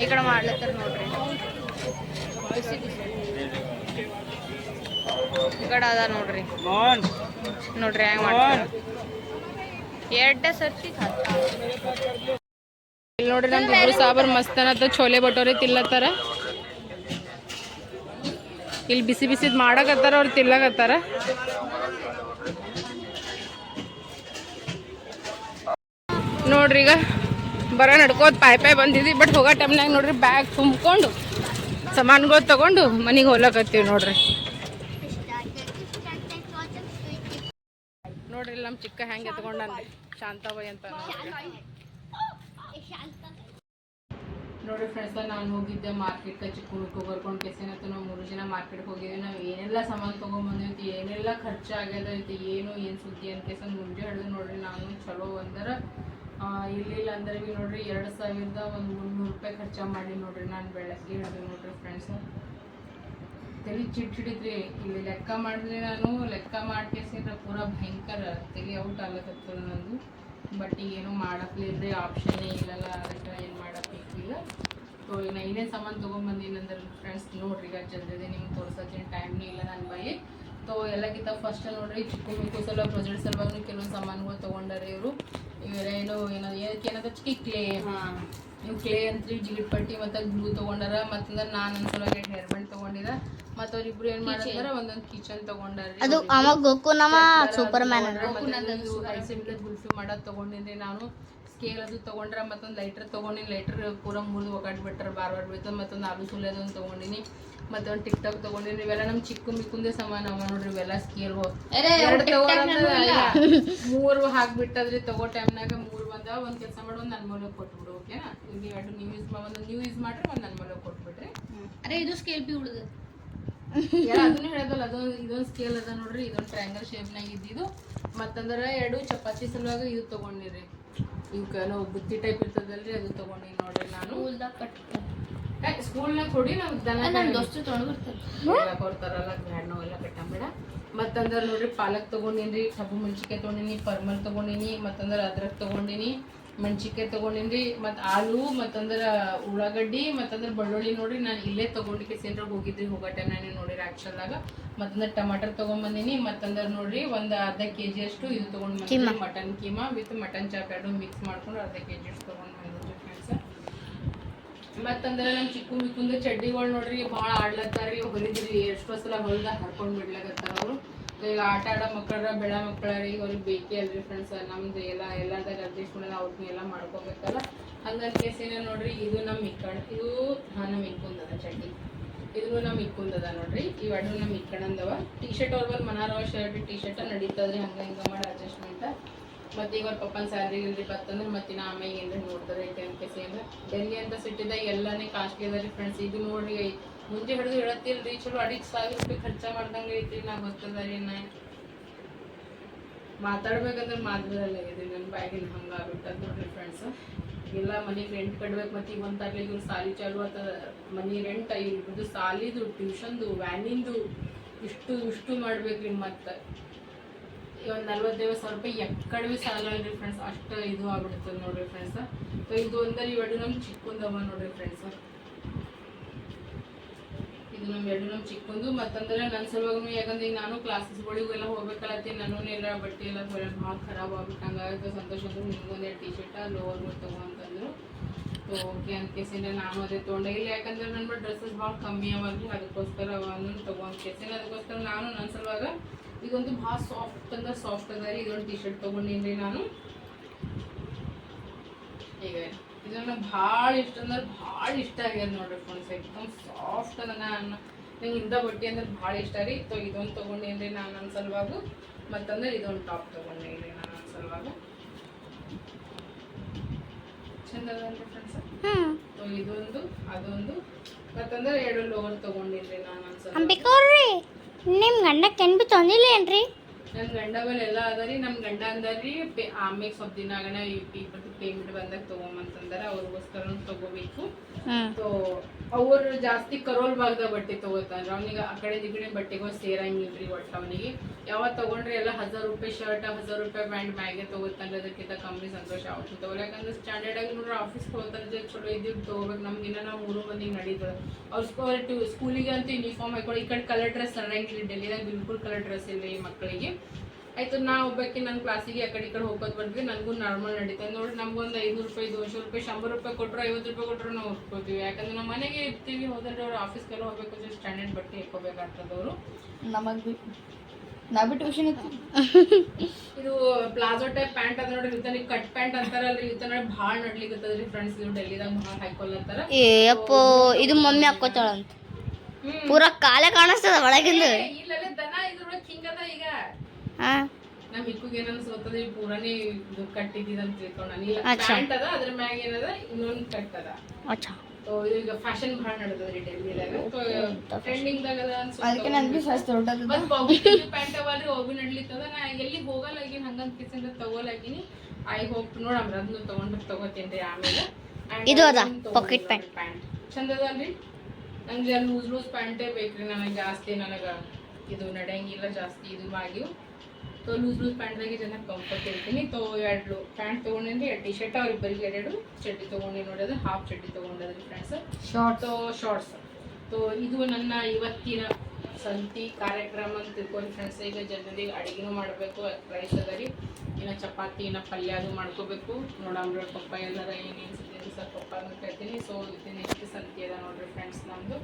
ಈ ಕಡೆ ಮಾಡ್ಲತ್ತಾರ ನೋಡ್ರಿ. ಬಿಸಿ ಬಿಸಿ. ಈ ಕಡೆ ಅದ ನೋಡ್ರಿ. ನೋಡ್ರಿ ಹೆಂಗ್ ಮಾಡ್ತಾರ. ಎರಡೇ ಸರ್ತಿ ಇಲ್ಲಿ ನೋಡ್ರಿ ನಮ್ಮ ಇಬ್ರು ಸಾಬರ್ ಮಸ್ತ್ ಚೋಲೆ ಬಟೋರೆ ತಿಲ್ಲತ್ತಾರ. ಇಲ್ಲಿ ಬಿಸಿ ಬಿಸಿದ್ ಮಾಡಕತ್ತಾರ ಅವ್ರು ತಿಲ್ಲಕತ್ತಾರ. ನೋಡ್ರಿ ಈಗ ಬರ ನಡ್ಕೋದ್ ಪಾಯ್ ಪಾಯ್ ಬಂದಿದ್ವಿ ಬಟ್ ಹೋಗೋ ಟೈಮ್ನಾಗ ನೋಡ್ರಿ ಬ್ಯಾಗ್ ತುಂಬ್ಕೊಂಡು, ಸಾಮಾನುಗಳು ತಗೊಂಡು ಮನೆಗೆ ಹೋಗ್ಲಕತ್ತೀವಿ ನೋಡ್ರಿ. ಚಿಕ್ಕ ಹೆಂಗೆ ಶಾಂತ ಶಾಂತಾಬಾಯಿ ಅಂತ. ನೋಡಿ ಫ್ರೆಂಡ್ಸ್ ನಾನು ಹೋಗಿದ್ದೆ ಮಾರ್ಕೆಟ್ಗೆ ಚಿಕ್ಕ ಬರ್ಕೊಂಡು ಕೆಸಿನತ್ತು ನಾವು ಮೂರು ಜನ ಮಾರ್ಕೆಟ್ಗೆ ಹೋಗಿದ್ವಿ. ನಾವು ಏನೆಲ್ಲ ಸಾಮಾನು ತೊಗೊಂಬಂದಿರ್ತಿ ಏನೆಲ್ಲ ಖರ್ಚು ಆಗ್ಯದೈತಿ ಏನು ಏನು ಸುದ್ದಿ ಅಂತ ಕೆಸನ್ ಮುಂಜೆ ಹಿಡಿದು ನೋಡ್ರಿ, ನಾನು ಚಲೋ ಅಂದ್ರೆ ಇಲ್ಲಿಲ್ಲ ಅಂದ್ರೆ ಭೀ ನೋಡ್ರಿ, ಎರಡು ಸಾವಿರದ ಒಂದು ಮುನ್ನೂರು ರೂಪಾಯಿ ಖರ್ಚು ಮಾಡಿ ನೋಡ್ರಿ ನಾನು ಬೆಳಗ್ಗೆ ಹಿಡಿದು ನೋಡ್ರಿ ಫ್ರೆಂಡ್ಸ್ ತಲೆ ಚಿಟ್ ಚಿಡಿದ್ರಿ ಇಲ್ಲಿ ಲೆಕ್ಕ ಮಾಡಿದ್ರೆ ನಾನು, ಲೆಕ್ಕ ಮಾಡ್ಕೇಸಿದ್ರೆ ಪೂರ ಭಯಂಕರ ತಲೆ ಔಟ್ ಆಗ್ಲಕತ್ತದ ನಂದು. ಬಟ್ ಈಗ ಏನು ಮಾಡಕ್ಲಿಲ್ರಿ ಆಪ್ಷನ್ನೇ ಇಲ್ಲಲ್ಲ, ಅದಕ್ಕೆ ಏನು ಮಾಡಕ್ಕಿಲ್ಲ ಸೊ ಈಗ ನಾ ಏನೇನು ಸಾಮಾನು ತೊಗೊಂಬಂದಿನಂದ್ರೆ ಫ್ರೆಂಡ್ಸ್ ನೋಡ್ರಿ, ಈಗ ಜಲ್ದಿ ನಿಮ್ಗೆ ತೋರ್ಸೋದೇನು ಟೈಮ್ನೇ ಇಲ್ಲ ನನ್ನ ಬಾಯಿ. ಸೊ ಎಲ್ಲಕ್ಕಿಂತ ಫಸ್ಟ್ ನೋಡ್ರಿ, ಚಿಕ್ಕ ಮಿಕ್ಕು ಸಲ ಪ್ರೊಜೆಕ್ಟ್ ಸಲುವಾಗಿ ಕೆಲವೊಂದು ಸಾಮಾನುಗಳು ತೊಗೊಂಡಾರೆ ಇವರು. ಇವೆಲ್ಲ ಏನು ಏನೋ ಏನಕ್ಕೆ ಏನದ? ಚಿಕ್ಕ ಕ್ಲೇ ಹಾ. ಇವು ಕ್ಲೇ ಅಂತ್ರಿ ಜಿಗಿಟ್ ಪಟ್ಟಿ ಮತ್ತು ಗ್ಲೂ ತೊಗೊಂಡಾರ ಮತ್ತಂದ್ರೆ ನಾನು ಸಲುವಾಗಿ ಹೇರ್ ಬ್ಯಾಂಡ್ ತೊಗೊಂಡಿದ. ಮತ್ತು ಅವ್ರಿಬ್ರು ಏನು ಮಾಡಿದಾರ ಒಂದೊಂದು ಕಿಚನ್ ತೊಗೊಂಡಾರ ಅದು ಅವ ಗೋಕು ನಮ್ಮ ಸೂಪರ್ ಮ್ಯಾನ್ ಐಸಿಮ್ಲೆಸ್ ಗುಲ್ಫಿ ಮಾಡೋದು ತೊಗೊಂಡಿನಿ ನಾನು. ಸ್ಕೇಲ್ ಅದು ತೊಗೊಂಡ್ರೆ ಮತ್ತೊಂದು ಲೈಟರ್ ತೊಗೊಂಡಿನಿ. ಲೈಟರ್ ಪೂರ ಮುರಿದು ಒಗಾಡ್ಬಿಟ್ರೆ ಬಾರ್ ಬಾರ್ ಬೀಳ್ತದೆ ಮತ್ತೊಂದು ಆಲೂ ಸುಲಿಯೋದೊಂದು ತೊಗೊಂಡಿನಿ. ಮತ್ತೊಂದು ಟಿಕ್ ಟಾಕ್ ತಗೊಂಡಿನಿ. ಇವೆಲ್ಲ ನಮ್ಮ ಚಿಕ್ಕ ಮಿಕ್ಕುಂದೇ ಸಮಾನ ಅವ ನೋಡ್ರಿ ಇವೆಲ್ಲ ಸ್ಕೇಲ್ ಎರಡು ಮೂರು ಹಾಕ್ಬಿಟ್ಟದ್ರಿ ತಗೋ ಟೈಮ್ನಾಗ ಮೂರು ಬಂದ ಒಂದು ಕೆಲಸ ಮಾಡಿ ಒಂದ್ ನನ್ನ ಮೂಲಕ ಕೊಟ್ಬಿಡು ಓಕೆನಾ ಈಗ ಎರಡು ನೀವು ಯೂಸ್ ಒಂದು ನೀವು ಯೂಸ್ ಮಾಡ್ರಿ ಒಂದ್ ನನ್ನ ಮೂಲಕ ಕೊಟ್ಬಿಡ್ರಿ. ಅರೆ ಇದು ಸ್ಕೇಲ್ ಬಿ ಉಳಿದು. ಅದನ್ನ ಹೇಳೋದಲ್ಲ ಅದೊಂದು ಇದೊಂದು ಸ್ಕೇಲ್ ಅದ ನೋಡ್ರಿ ಇದೊಂದು ಟ್ರಯಾಂಗಲ್ ಶೇಪ್ನಾಗ ಇದ್ದಿದ್ದು ಮತ್ತಂದ್ರೆ ಎರಡು ಚಪಾತಿ ಸಲುವಾಗ ಇದು ತಗೊಂಡಿರಿ. ಇವಕ್ಕೆ ನಾವು ಬುತ್ತಿ ಟೈಪ್ ಇರ್ತದಲ್ರಿ ಅದು ತಗೊಂಡಿ ನೋಡ್ರಿ ನಾನು. ಸ್ಕೂಲ್ನಾಗ ಕೊಡಿ ನಾವು ದನ ದೋಸ್ತು ತೊಗೊಂಡು ಬರ್ತಾರೆ. ಎಲ್ಲ ಕೊಡ್ತಾರಲ್ಲ ಬ್ಯಾಡ್ ನಾವೆಲ್ಲ ಕಟ್ಟಂಬೇಡ. ಮತ್ತಂದ್ರೆ ನೋಡ್ರಿ ಪಾಲಕ್ ತೊಗೊಂಡಿನಿ ಕಬ್ಬು ಮೆಣಸಿಕಾಯಿ ತೊಗೊಂಡಿನಿ ಪರ್ಮಲ್ ತೊಗೊಂಡಿನಿ ಮತ್ತಂದ್ರ ಅದ್ರಕ್ ತೊಗೊಂಡಿನಿ ಮೆಣಸಿಕಾಯಿ ತಗೊಂಡಿನ್ರಿ ಮತ್ತು ಆಲೂ ಮತ್ತಂದ್ರ ಉಳ್ಳಾಗಡ್ಡಿ ಮತ್ತಂದ್ರ ಬೆಳ್ಳುಳ್ಳಿ ನೋಡ್ರಿ ನಾನು ಇಲ್ಲೇ ತಗೊಂಡಿಕ್ಕೆ ಸೇಂದ್ರ ಹೋಗಿದ್ರಿ ಹೋಗೋ ಟೈಮ್ ನಾನು ನೋಡಿರಿ ಆ್ಯಕ್ಚುಲಾಗ ಮತ್ತಂದ್ರೆ ಟಮಾಟರ್ ತೊಗೊಂಬಂದಿನಿ ಮತ್ತಂದ್ರೆ ನೋಡ್ರಿ ಒಂದು ಅರ್ಧ ಕೆ ಜಿ ಅಷ್ಟು ಇದು ತೊಗೊಂಡು ಬಂದಿನಿ mutton keema with mutton chop ಎರಡು ಮಿಕ್ಸ್ ಮಾಡ್ಕೊಂಡು ಅರ್ಧ ಕೆ ಜಿ ಅಷ್ಟು ತೊಗೊಂಡು ಮತ್ತಂದ್ರೆ ನಮ್ಮ ಚಿಕ್ಕು ಮಿಕ್ಕುಂದ ಚಡ್ಡಿಗಳು ನೋಡ್ರಿ, ಭಾಳ ಆಡ್ಲತ್ತಾರ ರೀ ಹೊಲಿದ್ರಿ ಎಷ್ಟೋ ಸಲ ಹೊಲ್ದಾಗ ಹರ್ಕೊಂಡು ಬಿಡ್ಲಾಕತ್ತಾರ ಅವರು. ಈಗ ಆಟ ಆಡೋ ಮಕ್ಕಳ ಬೆಳ ಮಕ್ಕಳ ರೀ ಅವ್ರಿಗೆ ಬೇಕೇ ಅಲ್ರಿ ಫ್ರೆಂಡ್ಸ್ ನಮ್ದು ಎಲ್ಲ ಎಲ್ಲದಾಗ ಅಡ್ಜಸ್ಟ್ ಮಾಡೋದು ಅವ್ರನ್ನ ಎಲ್ಲ ಮಾಡ್ಕೋಬೇಕಲ್ಲ. ಹಂಗಂತ ಕೇಸಿನ ನೋಡ್ರಿ, ಇದು ನಮ್ಮ ಇಕ್ಕಣ, ಇದು ನಮ್ಮ ಇಕ್ಕುಂದದ ಚಡ್ಡಿ. ಇದು ನಮ್ಮ ಇಕ್ಕುಂದದ ನೋಡ್ರಿ. ಇವೆರಡು ನಮ್ಮ ಇಕ್ಕಣಂದವ. ಟಿ ಶರ್ಟ್ ಅವ್ರ ಬಂದು ಮನಾರವ ಶರ್ಟ್ ಟಿ ಶರ್ಟ್ ನಡೀತದ್ರಿ. ಹಂಗ ಹಿಂಗ ಮಾಡಿ ಅಡ್ಜಸ್ಟ್ಮೆಂಟ್ ಮತ್ತೆ ಈಗ ಅವ್ರ ಪಪ್ಪನ ಸ್ಯಾಲ್ರಿ ಇಲ್ರಿ ಬತ್ತಂದ್ರೆ ಮತ್ತಿನ ಆಮೇಲೆ ಏನ್ರಿ ನೋಡ್ತಾರೆ ಐತೆ ಅಂತ ಅಂದ್ರೆ. ಡೆಲ್ಲಿ ಅಂತ ಸಿಟಿದಾಗ ಎಲ್ಲಾನೇ ಕಾಸ್ಟ್ಲಿ ಅದ ರೀ ಫ್ರೆಂಡ್ಸ್ ಇದು ನೋಡ್ರಿ ಮುಂಜೆ ಹಿಡಿದು ಹೇಳತ್ತಿಲ್ರಿ, ಚಲೋ ಅಡಿಗೆ ಸಾವಿರ ರೂಪಾಯಿ ಖರ್ಚ ಮಾಡ್ದಂಗೆ ಐತ್ರಿ, ನಾ ಗೊತ್ತದ ರೀ ನಾ. ಮಾತಾಡ್ಬೇಕಂದ್ರೆ ಮಾತಾಡಲ್ಲ ಇದು ನನ್ನ ಬ್ಯಾಗಿನ ಹಂಗೆ ನೋಡ್ರಿ ಫ್ರೆಂಡ್ಸ್ ಇಲ್ಲ ಮನೆಗೆ ರೆಂಟ್ ಕಟ್ಬೇಕು ಮತ್ತೆ ಈಗ ಒಂದು ತಾಟ್ಲಿಗೆ ಇವ್ರು ಸಾಲಿ ಚಾಲು ಆತದ. ಮನೆ ರೆಂಟ್ ಇವ್ರದ್ದು ಸಾಲಿದು ಟ್ಯೂಷನ್ದು ವ್ಯಾನಿಂದು ಇಷ್ಟು ಇಷ್ಟು ಮಾಡ್ಬೇಕ್ರಿ ಮತ್ತೆ. ಒಂದು ನಲ್ವತ್ತೈವತ್ತು ಸಾವಿರ ರೂಪಾಯಿ ಭೀ ಇದೆ ಫ್ರೆಂಡ್ಸ್ ಅಷ್ಟು ಇದು ಆಗ್ಬಿಡ್ತದೆ ನೋಡ್ರಿ ಫ್ರೆಂಡ್ಸ್ ಸೊ ಇದು ಒಂದಲ್ಲಿ ಎರಡು ನಮ್ಮ ಚಿಕ್ಕಂದವ ನೋಡ್ರಿ ಫ್ರೆಂಡ್ಸ್ ಇದು ನಮ್ಮ ಎರಡು ನಮ್ಮ ಚಿಕ್ಕಂದು. ಮತ್ತಂದ್ರೆ ನನ್ನ ಸಲುವಾಗಿ ಯಾಕಂದ್ರೆ ಈಗ ನಾನು ಕ್ಲಾಸಸ್ಗಳಿಗೆಲ್ಲ ಹೋಗ್ಬೇಕಲ್ಲತ್ತೀನಿ ನಾನು ಎಲ್ಲ ಬಟ್ಟೆ ಎಲ್ಲ ಭಾಳ ಖರಾಬ್ ಆಗ್ಬಿಟ್ಟು ಹಂಗಾಗ ಸಂತೋಷ ಅಂದ್ರೆ ಟಿ ಶರ್ಟ್ ಲೋವರ್ ತಗೋ ಅಂತಂದ್ರು. ಸೊ ಓಕೆ ಅಂತ ಕೇಸಿಂದ ನಾನು ಅದೇ ತೊಗೊಂಡಾಗಿಲ್ಲ ಯಾಕಂದ್ರೆ ನನ್ನ ಡ್ರೆಸ್ಸಸ್ ಭಾಳ ಕಮ್ಮಿ ಅವಾಗ ಅದಕ್ಕೋಸ್ಕರ ಅವನು ತಗೋ ಕೇಸಿಂದ ಅದಕ್ಕೋಸ್ಕರ ನಾನು ನನ್ನ ಸಲುವಾಗ ಇದೊಂದು ಭಾಳ ಸಾಫ್ಟ್ ಅಂದ್ರೆ ಸಾಫ್ಟ್ ಅದ ರೀ ಇದೊಂದು ಟಿ ಶರ್ಟ್ ತೊಗೊಂಡಿನಿ ನಾನು? ಈಗ ಇದನ್ನ ಭಾಳ ಇಷ್ಟ ಅಂದ್ರೆ ಭಾಳ ಇಷ್ಟ ಆಗ್ಯದ ನೋಡ್ರಿ ಫ್ರೆಂಡ್ಸ್ ಎಕ್ದಮ್ ಸಾಫ್ಟ್ ಅದ ನಾನು ನಂಗೆ ಇಂಥ ಬಟ್ಟೆ ಅಂದ್ರೆ ಭಾಳ ಇಷ್ಟ ರೀ. ತೊ ಇದೊಂದು ತೊಗೊಂಡೇನ್ರಿ ನಾನು ನನ್ನ ಸಲುವಾಗ. ಮತ್ತಂದ್ರೆ ಇದೊಂದು ಟಾಪ್ ತೊಗೊಂಡೇನ್ರಿ ನಾನು ನನ್ನ ಸಲುವಾಗ. ಚಂದ ಅದ ಫ್ರೆಂಡ್ಸ್ ಹ್ಮ್. ಸೊ ಇದೊಂದು ಅದೊಂದು. ಮತ್ತಂದ್ರೆ ಎರಡು ಲೋವರ್ ರೀ ನಾನು ನನ್ನ ಸಲುವಾಗಿ. ಅಂಬಿಕವ್ರಿ ಗಂಡ ಏನ್ ಬಿ ತೊಂದಿಲ್ಲ ಏನ್ರಿ? ನನ್ನ ಗಂಡ ಬಲ್ ಎಲ್ಲ ಅದರಿ ನಮ್ಮ ಗಂಡ ಅಂದರಿ ಪೇ ಆಮೇಲೆ ಸ್ವಲ್ಪ ದಿನ ಆಗಣ ಇಬ್ಬರದ್ದು ಪೇಮೆಂಟ್ ಬಂದಾಗ ತಗೊಂಬಂತಂದ್ರೆ ಅವ್ರಿಗೋಸ್ಕರ ತಗೋಬೇಕು. ಸೊ ಅವ್ರು ಜಾಸ್ತಿ ಕರೋಲ್ ಭಾಗದ ಬಟ್ಟೆ ತಗೋತಾನ್ರಿ ಅವ್ನಿಗೆ ಆ ಕಡೆ ಈ ಕಡೆ ಬಟ್ಟೆಗಳು ಸೇರಂಗಿಲ್ರಿ ಒಟ್ಟು ಅವನಿಗೆ. ಯಾವಾಗ ತಗೊಂಡ್ರೆ ಎಲ್ಲ ಹಜಾರ್ ರೂಪಾಯಿ ಶರ್ಟ್ ಹಜಾರ್ ರೂಪಾಯಿ ಪ್ಯಾಂಟ್ ಮ್ಯಾಗೆ ತಗೋತಾನ್ರಿ. ಅದಕ್ಕಿಂತ ಕಮ್ಮಿ ಸಂತೋಷ ಅವ್ರು ತಗೋಲ್ಲ ಯಾಕಂದ್ರೆ ಸ್ಟ್ಯಾಂಡರ್ಡ್ ಆಗಿ ನೋಡ್ರಿ ಆಫೀಸ್ಗೆ ಹೋಗ್ತಾರೆ ಚಲೋ ಇದ್ದಿದ್ದು ತಗೋಬೇಕು. ನಮ್ಗೆ ದಿನ ನಾವು ಮೂರು ಮಂದಿಗೆ ನಡೀತದೆ. ಅವ್ರ ಸ್ಕೂಲ್ ಸ್ಕೂಲಿಗೆ ಅಂತೂ ಯೂನಿಫಾರ್ಮ್ ಹಾಕೊಳ್ಳಿ ಈ ಕಡೆ ಕಲರ್ ಡ್ರೆಸ್ ಅನ್ನಂಗಿಲ್ಲ ಡೆಲ್ಲಿದಾಗ ಬಿಲ್ಕುಲ್ ಕಲರ್ ಡ್ರೆಸ್ ಇಲ್ಲ ಈ ಮಕ್ಕಳಿಗೆ ಆಯ್ತು ನಾ ಒಬ್ಬಕ್ಕೆ ನನ್ನ ಕ್ಲಾಸಿಗೆ ಆ ಕಡೆ ಈ ಕಡೆ ಹೋಗೋದು ಬಂದ್ವಿ. ನನಗೂ ನಾರ್ಮಲ್ ನಡೀತದೆ ನೋಡಿ ನಮ್ಗೊಂದು ಐನೂರು ರೂಪಾಯಿ ದೋನ್ಶೆ ರೂಪಾಯಿ ಶಂಬರ್ ರೂಪಾಯಿ ಕೊಟ್ಟರು ಐವತ್ತು ರೂಪಾಯಿ ಕೊಟ್ಟರು ನಾವು ಒಪ್ಕೋತೀವಿ. ಯಾಕಂದ್ರೆ ನಮ್ಮ ಮನೆಗೆ ಇರ್ತೀವಿ ಹೋದ್ರೆ ಅವ್ರು ಆಫೀಸ್ಗೆಲ್ಲ ಹೋಗ್ಬೇಕು ಅಂದ್ರೆ ಸ್ಟ್ಯಾಂಡರ್ಡ್ ಬಟ್ಟೆ ಹಾಕೋಬೇಕಾಗ್ತದೆ ಅವರು ನಮಗ್ ಬಿ ನಾ ಬಿ ಟ್ಯೂಷನ್ ಇದು ಪ್ಲಾಜೋ ಟೈಪ್ ಪ್ಯಾಂಟ್ ಅದ ನೋಡ್ರಿ ಇವತ್ತನಿಗೆ ಕಟ್ ಪ್ಯಾಂಟ್ ಅಂತಾರಲ್ರಿ ಇವತ್ತ ನೋಡಿ ಭಾಳ ನಡ್ಲಿಕತ್ತದ್ರಿ ಫ್ರೆಂಡ್ಸ್ ಇದು ಡೆಲ್ಲಿದಾಗ ಭಾಳ ಹಾಕೊಲ್ಲತ್ತಾರ ಏಯಪ್ಪ ಇದು ಮಮ್ಮಿ ಹಾಕೋತಾಳಂತ. ಪೂರ ಕಾಲೇ ಕಾಣಿಸ್ತದ ಒಳಗಿಂದ. ಇಲ್ಲಲ್ಲ ದನ ಇದ್ರೊಳಗೆ ಹಿಂಗದ ಈಗ. ಹಾ ನಮ್ ಹಿಕ್ಕುಗೆ ಏನ್ ಅನ್ಸೋತದ ಈ ಪೂರಾನೇ ಇದು ಅಂತ ತಿಳ್ಕೊಂಡ ಇಲ್ಲ ಅಚ್ಚಾ. ಪ್ಯಾಂಟ್ ಅದ ಅದ್ರ ಮ್ಯಾಗ ಏನದ ಇನ್ನೊಂದ್ ಕಟ್ ಅದ. ಅಚ್ಚಾ. ಸೊ ಇದು ಈಗ ಫ್ಯಾಷನ್ ಭಾಳ ನಡೆದದ್ರಿ ಡೆಲ್ಲಿದಾಗ ಟ್ರೆಂಡಿಂಗ್ ದಾಗ ಅದ ಅದಕ್ಕೆ ನನ್ಗೆ ಫಸ್ಟ್ ದೊಡ್ಡದು ಬಸ್ ಬಾಬಿ ಪ್ಯಾಂಟ್ ಅವಲ್ರಿ ಹೋಗಿ ನಡ್ಲಿತ್ತದ ನಾ ಎಲ್ಲಿ ಹೋಗಲ್ಲಾಗಿನ್ ಹಂಗಂತ ಕಿಸಿಂದ ತಗೋಲಾಗಿನಿ. ಐ ಹೋಪ್ ನೋಡಮ್ರ ಅದನ್ನು ತಗೊಂಡ್ರೆ ತಗೋತೀನಿ ಆಮೇಲೆ. And ಇದು ಅದ, ಅದನ್ನ pocket pant. ಪ್ಯಾಂಟ್. ಚಂದ ಅದಲ್ರಿ ನಂಗೆ ಲೂಸ್ ಲೂಸ್ ಪ್ಯಾಂಟೇ ಬೇಕ್ರಿ ನನಗೆ ಜಾಸ್ತಿ ನನಗೆ ಇದು ನಡೆಯಂಗಿಲ್ಲ ಜಾಸ್ತಿ ಇದು ಆಗಿವು ಸೊ ಲೂಸ್ ಲೂಸ್ ಪ್ಯಾಂಟ್ದಾಗೆ ಜನ ಕಂಫರ್ಟ್ ಇರ್ತೀನಿ. ತೋ ಎರಡು ಪ್ಯಾಂಟ್ ತೊಗೊಂಡಿನಿ ಎರಡು ಟಿ ಶರ್ಟ್ ಅವ್ರಿಬ್ಬರಿಗೆ ಎರಡು ಚಡ್ಡಿ ತೊಗೊಂಡು ನೋಡೋದು ಹಾಫ್ ಚಡ್ಡಿ ತೊಗೊಂಡದ್ರಿ ಫ್ರೆಂಡ್ಸ್ ಶಾರ್ಟ್ ಶಾರ್ಟ್ಸ್ ಸೊ ಇದು ನನ್ನ ಇವತ್ತಿನ ಸಂತಿ ಕಾರ್ಯಕ್ರಮ ಅಂತ ತಿಳ್ಕೊಂಡು ಫ್ರೆಂಡ್ಸ್ ಈಗ ಜನರಿಗೆ ಅಡುಗೆನೂ ಮಾಡಬೇಕು ರೈಸ್ ಅದ ರೀ ಇನ್ನು ಚಪಾತಿ ಇನ್ನು ಪಲ್ಯ ಅದು ಮಾಡ್ಕೋಬೇಕು. ನೋಡಿ ಪಪ್ಪ ಎಲ್ಲರ ಏನೇನು ಸಿಗ್ತೀನಿ ಸರ್ ಪಪ್ಪ ಅಂತ ಕೇಳ್ತೀನಿ ಸೊ ಇದು ನೆಕ್ಸ್ಟ್ ಸಂತಿ ಅದ ನೋಡ್ರಿ ಫ್ರೆಂಡ್ಸ್ ನಮ್ಮದು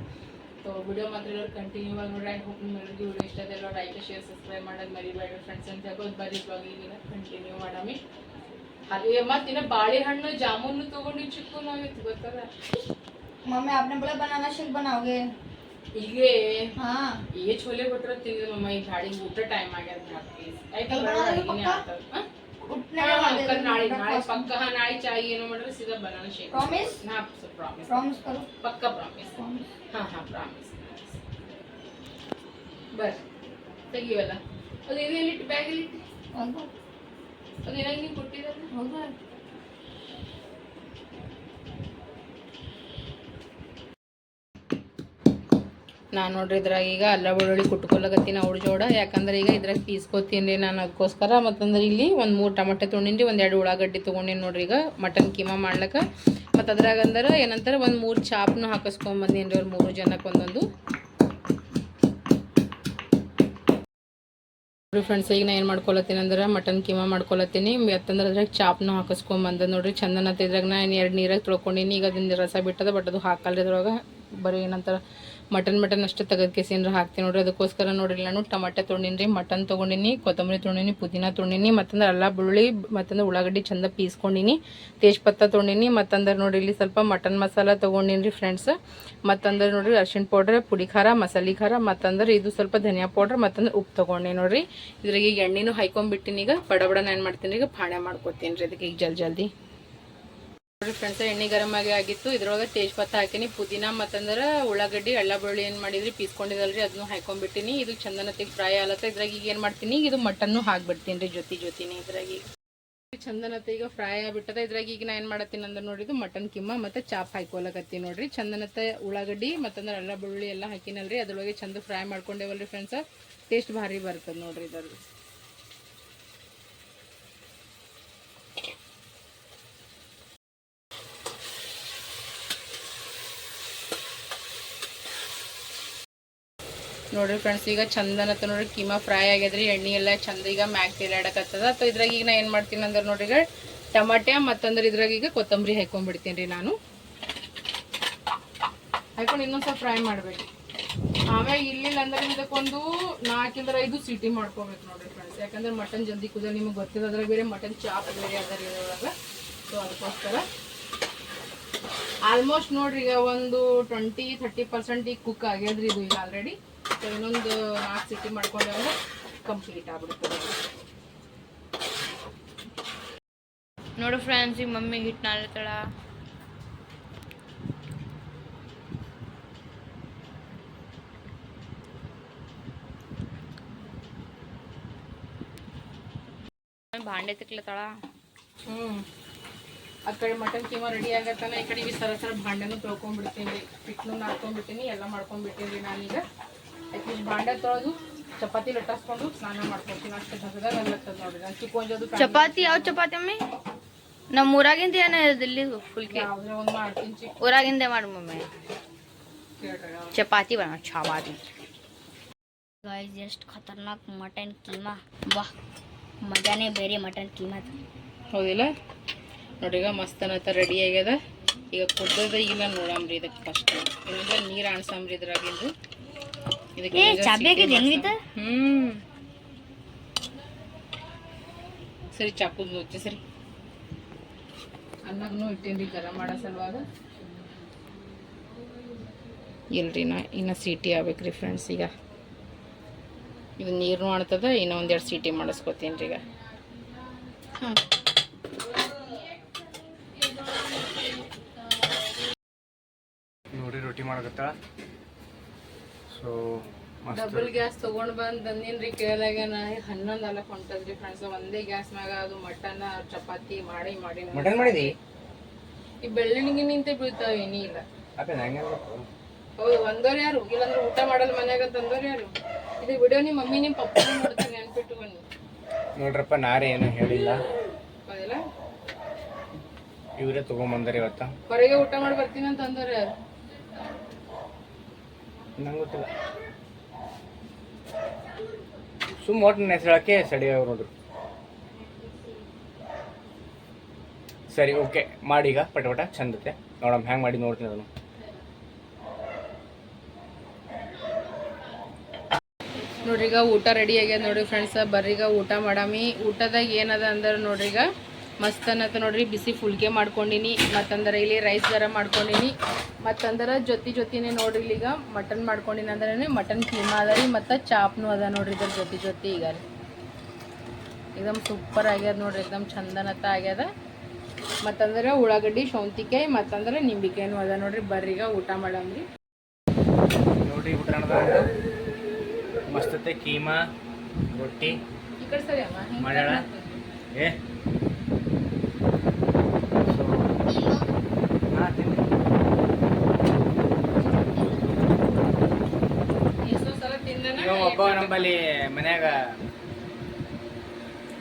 ಸೊ ವಿಡಿಯೋ ಮಾತ್ರ ಎಲ್ಲರೂ ಕಂಟಿನ್ಯೂ ಆಗಿ ನೋಡ್ರಿ ಐ ಹೋಪ್ ನಿಮ್ಮೆಲ್ಲರಿಗೂ ವಿಡಿಯೋ ಇಷ್ಟ ಅದೆಲ್ಲ ಲೈಕ್ ಶೇರ್ ಸಬ್ಸ್ಕ್ರೈಬ್ ಮಾಡೋದು ಮರಿಬೇಡ್ರಿ ಫ್ರೆಂಡ್ಸ್ ಅಂತ ಹೇಳ್ಬೋದು ಬರೀ ಬ್ಲಾಗಿಗೆ ಕಂಟಿನ್ಯೂ ಮಾಡಮಿ ಅದೇ ಮತ್ತೆ ಇನ್ನು ಬಾಳೆಹಣ್ಣು ಜಾಮೂನು ತೊಗೊಂಡು ಚಿಕ್ಕು ನಾವಿತ್ತು ಗೊತ್ತದ मम्मी आपने बोला बनाना शेक बनाओगे ಹೀಗೆ हाँ ये छोले भटूरे ತಿಂದ್ರೆ ಮಮ್ಮ ಈ ಗಾಡಿಗೆ ಊಟ ಟೈಮ್ ಆಗ್ಯದ ಪ್ಲೀಸ್ ಆಯ್ತಾ ನಾಳೆ ನಾಳೆ ಪಕ್ಕಾ ನಾಳೆ ಚಾಯಿ ಏನೋ ಮಾಡಿದ್ರೆ ಸೀದಾ ಬನಾನಾ ಶೇಕ್ ಪ್ರಾಮಿಸ್ ನಾ ಪ್ರಾಮಿಸ್ ಪ್ರಾಮಿಸ್ ಕರು ಪಕ್ಕಾ ಪ್ರಾಮಿಸ್ ಹಾ ಹಾ ಪ್ರಾಮಿಸ್ ಬರ್ ತೆಗಿವಲ್ಲ ಅದು ಇದೆಲ್ಲಿಟ್ಟು ಬ್ಯಾಗಲ್ಲಿಟ್ಟು ಅದು ಅದೇನಾಗಿ ನೀವು ಕೊಟ್ಟಿರಲ್ಲ ಹೌದಾ ನಾನು ನೋಡ್ರಿ ಇದ್ರಾಗ ಈಗ ಅಲ್ಲ ಬೆಳ್ಳುಳ್ಳಿ ಕುಟ್ಕೊಲಕತ್ತೀನಿ ಅವ್ರ ಜೋಡ. ಯಾಕಂದ್ರೆ ಈಗ ಇದ್ರಾಗ ಪೀಸ್ಕೊತೀನಿ ರೀ ನಾನು ಅದಕ್ಕೋಸ್ಕರ ಮತ್ತಂದ್ರೆ ಇಲ್ಲಿ ಒಂದು ಮೂರು ಟಮಟೆ ತೊಗೊಂಡಿನಿ ಒಂದು ಎರಡು ಉಳ್ಳಾಗಡ್ಡಿ ತೊಗೊಂಡಿನಿ ನೋಡ್ರಿ ಈಗ. ಮಟನ್ ಕೀಮ ಮಾಡ್ಲಕ್ಕ ಮತ್ತು ಅದ್ರಾಗ ಅಂದ್ರೆ ಏನಂತಾರೆ ಒಂದು ಮೂರು ಚಾಪ್ನು ಹಾಕಿಸ್ಕೊಂಬಂದಿನಿ ರೀ ಅವ್ರು ಮೂರು ಜನಕ್ಕೆ ಒಂದೊಂದು. ಫ್ರೆಂಡ್ಸ್, ಈಗ ನಾ ಏನು ಮಾಡ್ಕೊಳತ್ತೀನಿ ಅಂದ್ರೆ ಮಟನ್ ಕೀಮ ಮಾಡ್ಕೊಳತ್ತೀನಿ. ಯಾಕಂದ್ರೆ ಅದ್ರಾಗ ಚಾಪ್ನು ಹಾಕಿಸ್ಕೊಂಬಂದ ನೋಡ್ರಿ. ಚಂದನ ಇದ್ರಾಗ ನಾ ಎರಡು ನೀರಾಗ ತೊಳ್ಕೊಂಡಿನಿ. ಈಗ ಅದನ್ನ ರಸ ಬಿಟ್ಟದ, ಬಟ್ ಅದು ಹಾಕಲ್ರಿ ಅದ್ರೊಳಗೆ. ಬರೀ ಏನಂತಾರೆ ಮಟನ್ ಮಟನ್ ಅಷ್ಟೇ ತೆಗೆದು ಕೇಸಿನ್ರ ಹಾಕ್ತೀನಿ ನೋಡ್ರಿ. ಅದಕ್ಕೋಸ್ಕರ ನೋಡ್ರಿ ನಾನು ಟಮಾಟೆ ತೊಗೊಂಡಿನಿ ಮಟನ್ ತೊಗೊಂಡಿನಿ, ಕೊತ್ತಂಬರಿ ತೊಗೊಂಡಿನಿ ಪುದೀನ ತೊಗೊಂಡಿನಿ ಮತ್ತಂದ್ರೆ ಅಲ್ಲ ಬೆಳ್ಳುಳ್ಳಿ, ಮತ್ತಂದ್ರೆ ಉಳ್ಳಾಗಡ್ಡಿ ಚಂದ ಪೀಸ್ಕೊಂಡಿನಿ ತೇಜ್ಪತ್ತ ತೊಗೊಂಡಿನಿ ಮತ್ತಂದ್ರೆ ನೋಡ್ರಿ ಇಲ್ಲಿ ಸ್ವಲ್ಪ ಮಟನ್ ಮಸಾಲ ತೊಗೊಂಡಿನಿ ಫ್ರೆಂಡ್ಸ್. ಮತ್ತಂದ್ರೆ ನೋಡ್ರಿ ಅರ್ಶಿಣ ಪೌಡ್ರ್, ಪುಡಿ ಖಾರ, ಮಸಾಲೆ ಖಾರ, ಮತ್ತಂದ್ರೆ ಇದು ಸ್ವಲ್ಪ ಧನಿಯಾ ಪೌಡ್ರ್, ಮತ್ತಂದ್ರೆ ಉಪ್ಪು ತೊಗೊಂಡಿ ನೋಡ್ರಿ. ಇದ್ರಾಗ ಈಗ ಎಣ್ಣೆನೂ ಹಾಯ್ಕೊಂಡ್ಬಿಟ್ಟಿನಿ ಈಗ, ಬಡ ಬಡ ಏನು ಮಾಡ್ತೀನಿ ಈಗ ಪಾಣೆ ಮಾಡ್ಕೊತೀನಿ ರೀ ಅದಕ್ಕೆ ಈಗ ಜಲ್ದಿ ಜಲ್ದಿ. ನೋಡ್ರಿ ಫ್ರೆಂಡ್ಸ್ ಎಣ್ಣೆ ಗರಂ ಆಗಿ ಆಗಿತ್ತು. ಇದ್ರೊಳಗೆ ತೇಜ್ಪತ್ತ ಹಾಕಿನಿ. ಪುದೀನ ಮತ್ತಂದ್ರೆ ಉಳ್ಳಾಗಡ್ಡಿ ಎಳ್ಳ ಬಳ್ಳಿ ಏನು ಮಾಡಿದ್ರಿ? ಪೀಸ್ಕೊಂಡಿದಲ್ರಿ ಅದನ್ನು ಹಾಕೊಂಡ್ಬಿಟ್ಟಿನಿ ಇದು ಚಂದನತಿಗೆ ಫ್ರೈ ಆಲತ್ತ. ಇದ್ರಾಗ ಈಗ ಏನು ಮಾಡ್ತೀನಿ? ಇದು ಮಟನ್ನು ಹಾಕ್ಬಿಡ್ತೀನಿ ರೀ ಜೊತೆ ಜೊತೆನೇ ಇದ್ರಾಗ ಈಗ. ಈಗ ಫ್ರೈ ಆಗ್ಬಿಟ್ಟದ. ಇದ್ರಾಗ ಈಗ ನಾ ಏನು ಮಾಡತ್ತೀನಿ ಅಂದ್ರೆ ನೋಡಿದ್ದು ಮಟನ್ ಕಿಮ್ಮ ಮತ್ತು ಚಾಪ್ ಹಾಕೊಲಕತ್ತೀನಿ ನೋಡ್ರಿ. ಚಂದನತೆ, ಉಳ್ಳಾಗಡ್ಡಿ ಮತ್ತಂದ್ರೆ ಎಲ್ಲ ಬೆಳ್ಳುಳ್ಳಿ ಎಲ್ಲ ಹಾಕಿನಲ್ರಿ. ಅದ್ರೊಳಗೆ ಚಂದ ಫ್ರೈ ಮಾಡ್ಕೊಂಡೇವಲ್ರಿ ಫ್ರೆಂಡ್ಸ್ ಟೇಸ್ಟ್ ಭಾರಿ ಬರ್ತದೆ ನೋಡ್ರಿ ಇದ್ರಲ್ಲಿ ನೋಡ್ರಿ ಫ್ರೆಂಡ್ಸ್ ಈಗ ಚಂದನತ್ತ ನೋಡ್ರಿ ಕೀಮಾ ಫ್ರೈ ಆಗ್ಯದ್ರಿ, ಎಣ್ಣೆ ಎಲ್ಲ ಚಂದ ಈಗ ಮ್ಯಾಗ್ ತೇಲಾಡಕತ್ತದ. ಅಥವಾ ಇದ್ರಾಗ ಈಗ ನಾ ಏನು ಮಾಡ್ತೀನಿ ಅಂದ್ರೆ ನೋಡ್ರಿ ಈಗ ಟಮಾಟೆ ಮತ್ತಂದ್ರೆ ಇದ್ರಾಗ ಈಗ ಕೊತ್ತಂಬರಿ ಹಾಕೊಂಡ್ಬಿಡ್ತೀನಿ ರೀ ನಾನು. ಹಾಕೊಂಡು ಇನ್ನೊಂದು ಫ್ರೈ ಮಾಡ್ಬೇಕು. ಆಮೇಲೆ ಇಲ್ಲಿಲ್ಲ ಅಂದ್ರೆ ಇದಕ್ಕೊಂದು ನಾಲ್ಕಿಂದ ಐದು ಸಿಟಿ ಮಾಡ್ಕೋಬೇಕು ನೋಡ್ರಿ ಫ್ರೆಂಡ್ಸ್ ಯಾಕಂದ್ರೆ ಮಟನ್ ಜಲ್ದಿ ಕುದ, ನಿಮಗೆ ಅದ್ರಾಗ ಬೇರೆ ಮಟನ್ ಚಾಪ್ ಬೇರೆ ಅದರ ಸೊ ಅದಕ್ಕೋಸ್ಕರ ಆಲ್ಮೋಸ್ಟ್ ನೋಡ್ರಿ ಈಗ ಒಂದು ಟ್ವೆಂಟಿ ಥರ್ಟಿ ಪರ್ಸೆಂಟ್ ಈಗ ಕುಕ್ ಆಗ್ಯದ್ರಿ ಇದು ಈಗ ಆಲ್ರೆಡಿ ಸೊ ಇನ್ನೊಂದು ನಾಲ್ಕು ಸಿಟಿ ಮಾಡ್ಕೊಂಡೇವಂದ್ರೆ ಕಂಪ್ಲೀಟ್ ಆಗ್ಬಿಡ್ತದೆ ನೋಡು ಫ್ರೆಂಡ್ಸ್ ಈಗ ಮಮ್ಮಿ ಹಿಟ್ಟು ನಾಳ್ತಾಳ. ಭಾಂಡೆ ತಿಕ್ಲತ್ತಾಳ. ಹ್ಮ್. ಆ ಕಡೆ ಮಟನ್ ಕೀಮಾ ರೆಡಿ ಆಗತ್ತಲ್ಲ ಈ ಕಡೆ ಸರ ಸರ ಭಾಂಡೆನೂ ತೊಳ್ಕೊಂಡ್ಬಿಡ್ತೀನಿ. ರೀ ಹಾಕೊಂಡ್ಬಿಡ್ತೀನಿ ಎಲ್ಲಾ ಮಾಡ್ಕೊಂಡ್ಬಿಟ್ಟಿನಿ ನಾನೀಗ. ಚಪಾತಿ ಸ್ನಾನ ಚಪಾತಿ ಯಾವ ಚಪಾತಿ ಅಮ್ಮಿ? ನಮ್ಮ ಊರಾಗಿಂದ ಏನ ಇಲ್ಲಿ ಒಂದು ಊರಾಗಿಂದೇ ಮಾಡು ಮಮ್ಮಿ. ಚಪಾತಿ ಬಣ ಚಪಾತಿ. ಗಾಯ್ಸ್ ಎಷ್ಟು ಖತರ್ನಾಕ್ ಮಟನ್ ಕೀಮಾ. ವಾಹ್ ಮಜಾನೇ ಬೇರೆ ಮಟನ್ ಕೀಮಾ ಹೌದಿಲ್ಲ? ನೋಡಿ ಈಗ ಮಸ್ತ್ ಅನ್ನತ್ತ ರೆಡಿ ಆಗ್ಯದ. ಈಗ ಕುದ್ದದ ಈಗ ನೋಡಾಮ್ರಿ ಇದಕ್ಕೆ ಫಸ್ಟ್ ಏನಂದ್ರೆ ನೀರು ಅಣಸಂಬ್ರಿ ಇದ್ರಾಗಿಂದು. ಏ ಸಿಟಿ ಹ್ಮ್. ಸರಿ ಚಾಕು ದೋಚೆ ಸರಿ. ಅನ್ನಗೂ ಇಟ್ಟೇನ್ರಿ ಗರಂ ಮಾಡೋ ಸಲುವಾಗ? ಇಲ್ರಿ ನಾ ಇನ್ನು ಸೀಟಿ ಆಗ್ಬೇಕ್ರಿ ಫ್ರೆಂಡ್ಸ್ ಈಗ. ಇದು ನೀರು ಮಾಡ್ತದ ಇನ್ನೂ ಒಂದೆರಡು ಸೀಟಿ ಮಾಡಿಸ್ಕೊತೀನಿ ರೀ ಈಗ. ಹಾಂ. ನೋಡಿ ರೊಟ್ಟಿ ಮಾಡಕತ್ತಾಳ. ಸೊ ಡಬಲ್ ಗ್ಯಾಸ್ ತಗೊಂಡ್ ಬಂದ್ ಬಂದಿನ್ರಿ ಕೇಳಿದಾಗ ನಾ ಹನ್ನೊಂದ್ ಅಲ್ಲ ಹೊಂಟದ್ರಿ ಫ್ರೆಂಡ್ಸ್ ಒಂದೇ ಗ್ಯಾಸ್ ಮ್ಯಾಗ ಅದು ಮಟನ್ ಚಪಾತಿ ಮಾಡಿ ಮಾಡಿ. ಮಟನ್ ಮಾಡಿದಿ? ಈ ಬೆಳ್ಳಿಣಿಗೆ ನಿಂತೆ ಬೀಳ್ತಾವ ಏನಿ ಇಲ್ಲ. ಹೌದು ಒಂದೋರ್ ಯಾರು? ಇಲ್ಲಾಂದ್ರೆ ಊಟ ಮಾಡಲ್ಲ ಮನ್ಯಾಗ ತಂದೋರ್ ಯಾರು? ಇದು ವಿಡಿಯೋ ನಿಮ್ಮ ಮಮ್ಮಿ ನಿಮ್ಮ ಪಪ್ಪ ನೋಡ್ತೀನಿ ನೆನ್ಪಿಟ್ಟು ಬನ್ನಿ. ನೋಡ್ರಪ್ಪ ನಾರೇ ಏನು ಹೇಳಿಲ್ಲ. ಇವರೇ ಇವರೇ ತೊಗೊಂಬಂದಾರೆ ಇವತ್ತ. ಹೊರಗೆ ಊಟ ಮಾಡಿ ಬರ್ತೀನಿ ಅಂತ ಅಂದೋರ್ ಯಾರು? ನಂಗೆ ಗೊತ್ತಿಲ್ಲ. ಸುಮ್ಮ ಒಟ್ಟು ಹೆಸರಾಕೆ ಸಡಿ ಆಗಿರೋದು ಸರಿ, ಓಕೆ. ಮಾಡಿ ಈಗ ಪಟ ಚಂದತೆ ನೋಡಮ್, ಹ್ಯಾಂಗೆ ಮಾಡಿ ನೋಡ್ತೀನಿ ಅದನ್ನು. ನೋಡ್ರಿ ಈಗ ಊಟ ರೆಡಿ ಆಗ್ಯದ ನೋಡ್ರಿ ಫ್ರೆಂಡ್ಸ್. ಬರ್ರೀಗ ಊಟ ಮಾಡಾಮಿ. ಊಟದಾಗ ಏನದ ಅಂದ್ರೆ ನೋಡ್ರಿ ಈಗ ಮಸ್ತ್ ಅನ್ನತ್ತ ನೋಡ್ರಿ ಬಿಸಿ ಫುಲ್ಗೆ ಮಾಡ್ಕೊಂಡಿನಿ. ಮತ್ತಂದ್ರೆ ಇಲ್ಲಿ ರೈಸ್ ಗರ ಮಾಡ್ಕೊಂಡಿನಿ. ಮತ್ತಂದ್ರೆ ಜೊತೆ ಜೊತಿನೇ ನೋಡ್ರಿ ಈಗ ಮಟನ್ ಮಾಡ್ಕೊಂಡಿನಿ ಅಂದ್ರೆ ಮಟನ್ ಕೀಮಾ ಅದ ರೀ ಮತ್ತು ಚಾಪ್ನು ಅದ ನೋಡ್ರಿ ಇದ್ರ ಜೊತೆ ಜೊತೆ ಈಗ ರೀ. ಎಕ್ದಮ್ ಸೂಪರ್ ಆಗ್ಯದ ನೋಡ್ರಿ ಎಕ್ದಮ್ ಚಂದನತ್ತ ಆಗ್ಯದ. ಮತ್ತಂದ್ರೆ ಉಳ್ಳಾಗಡ್ಡಿ ಸೌಂತಿಕಾಯಿ ಮತ್ತಂದ್ರೆ ನಿಂಬಿಕಾಯಿನೂ ಅದ ನೋಡ್ರಿ. ಬರ್ರೀಗ ಊಟ ಮಾಡಮ್ರಿ ನೋಡ್ರಿ ಊಟಣದಾಗ ಮಸ್ತತೆ ಕೀಮಾ ರೊಟ್ಟಿ. ಏ ನಮ್ಮಲ್ಲಿ ಮನ್ಯಾಗ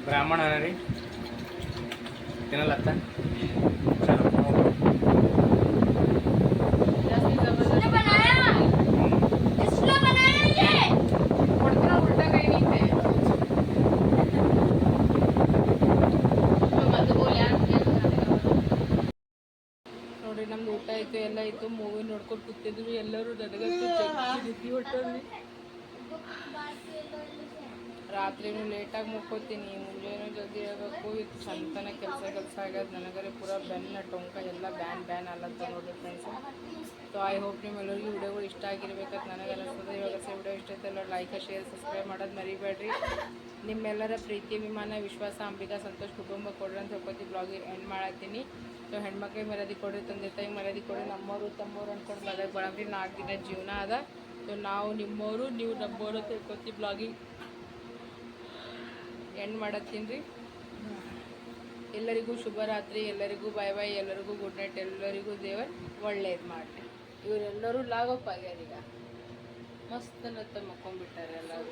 ಬ್ರಾಹ್ಮಣ ರೀ. ತಿನ್ನಲತ್ತ? ಚಲೋ. ನೋಡ್ರಿ, ನಮ್ದು ಊಟ ಆಯ್ತು, ಎಲ್ಲ ಇತ್ತು ಮೂವಿ ನೋಡ್ಕೊಂಡು ಕೂತಿದ್ವಿ. ಎಲ್ಲರೂ ನನಗಂತೂ ಜಗ್ಗಿ ರಾತ್ರಿನೂ ಲೇಟಾಗಿ ಮುಕ್ಕೋತೀನಿ ಮುಂಜಾನೆ ಜಲ್ದಿ ಹೇಳ್ಬೇಕು ಇದು ಚಂದನ ಕೆಲಸ ಕೆಲಸ ಆಗ್ಯದ ನನಗರೆ ಪೂರ ಬೆನ್ನ ಟೊಂಕ, ಎಲ್ಲ ಬ್ಯಾನ್ ಬ್ಯಾನ್ ಅಲ್ಲತ್ತ ನೋಡ್ರಿ ಫ್ರೆಂಡ್ಸು ಸೊ ಐ ಹೋಪ್ ನಿಮ್ಮೆಲ್ಲರಿಗೂ ವಿಡಿಯೋಗಳು ಇಷ್ಟ ಆಗಿರ್ಬೇಕಂತ ನನಗೆ ಅನಿಸ್ತದೆ ಇವಾಗ ಸಹ ವಿಡಿಯೋ ಇಷ್ಟ ಎಲ್ಲ ಲೈಕ್ ಶೇರ್ ಸಬ್ಸ್ಕ್ರೈಬ್ ಮಾಡೋದು ಮರಿಬೇಡ್ರಿ. ನಿಮ್ಮೆಲ್ಲರ ಪ್ರೀತಿ ವಿಮಾನ ವಿಶ್ವಾಸ, ಅಂಬಿಕಾ, ಸಂತೋಷ್ ಕುಟುಂಬ ಕೊಡ್ರಿ ಅಂತ ಹೇಳ್ಕೊತಿ ಬ್ಲಾಗ್ ಎಂಡ್ ಮಾಡತ್ತೀನಿ. ಸೊ ಹೆಣ್ಮಕ್ಳಿಗೆ ಮರ್ಯಾದೆ ಕೊಡ್ರಿ, ತಂದೆ ತಾಯಿಗೆ ಮರ್ಯಾದೆ ಕೊಡ್ರಿ, ನಮ್ಮವರು, ತಮ್ಮವ್ರು ಅಂದ್ಕೊಂಡು ಬದಕ್ ಬರಮ್ರಿ ನಾಲ್ಕು ದಿನ ಜೀವನ ಅದ. ಸೊ ನಾವು ನಿಮ್ಮವರು, ನೀವು ನಮ್ಮವರು ಅಂತ ಹೇಳ್ಕೊತಿ ಬ್ಲಾಗಿಂಗ್ ಎಂಡ್ ಮಾಡತ್ತೀನಿ. ಎಲ್ಲರಿಗೂ ಶುಭರಾತ್ರಿ, ಎಲ್ಲರಿಗೂ ಬಾಯ್ ಬಾಯ್ ಎಲ್ಲರಿಗೂ ಗುಡ್ ನೈಟ್ ಎಲ್ಲರಿಗೂ ದೇವರ್ ಒಳ್ಳೇದು ಮಾಡಿ ಇವರೆಲ್ಲರೂ ಲಾಗಪ್ ಆಗ್ಯಾರೀಗ. ಮಸ್ತ್ ನತ್ತ ಮಕ್ಕೊಂಡ್ಬಿಟ್ಟಾರೆ ಎಲ್ಲರೂ.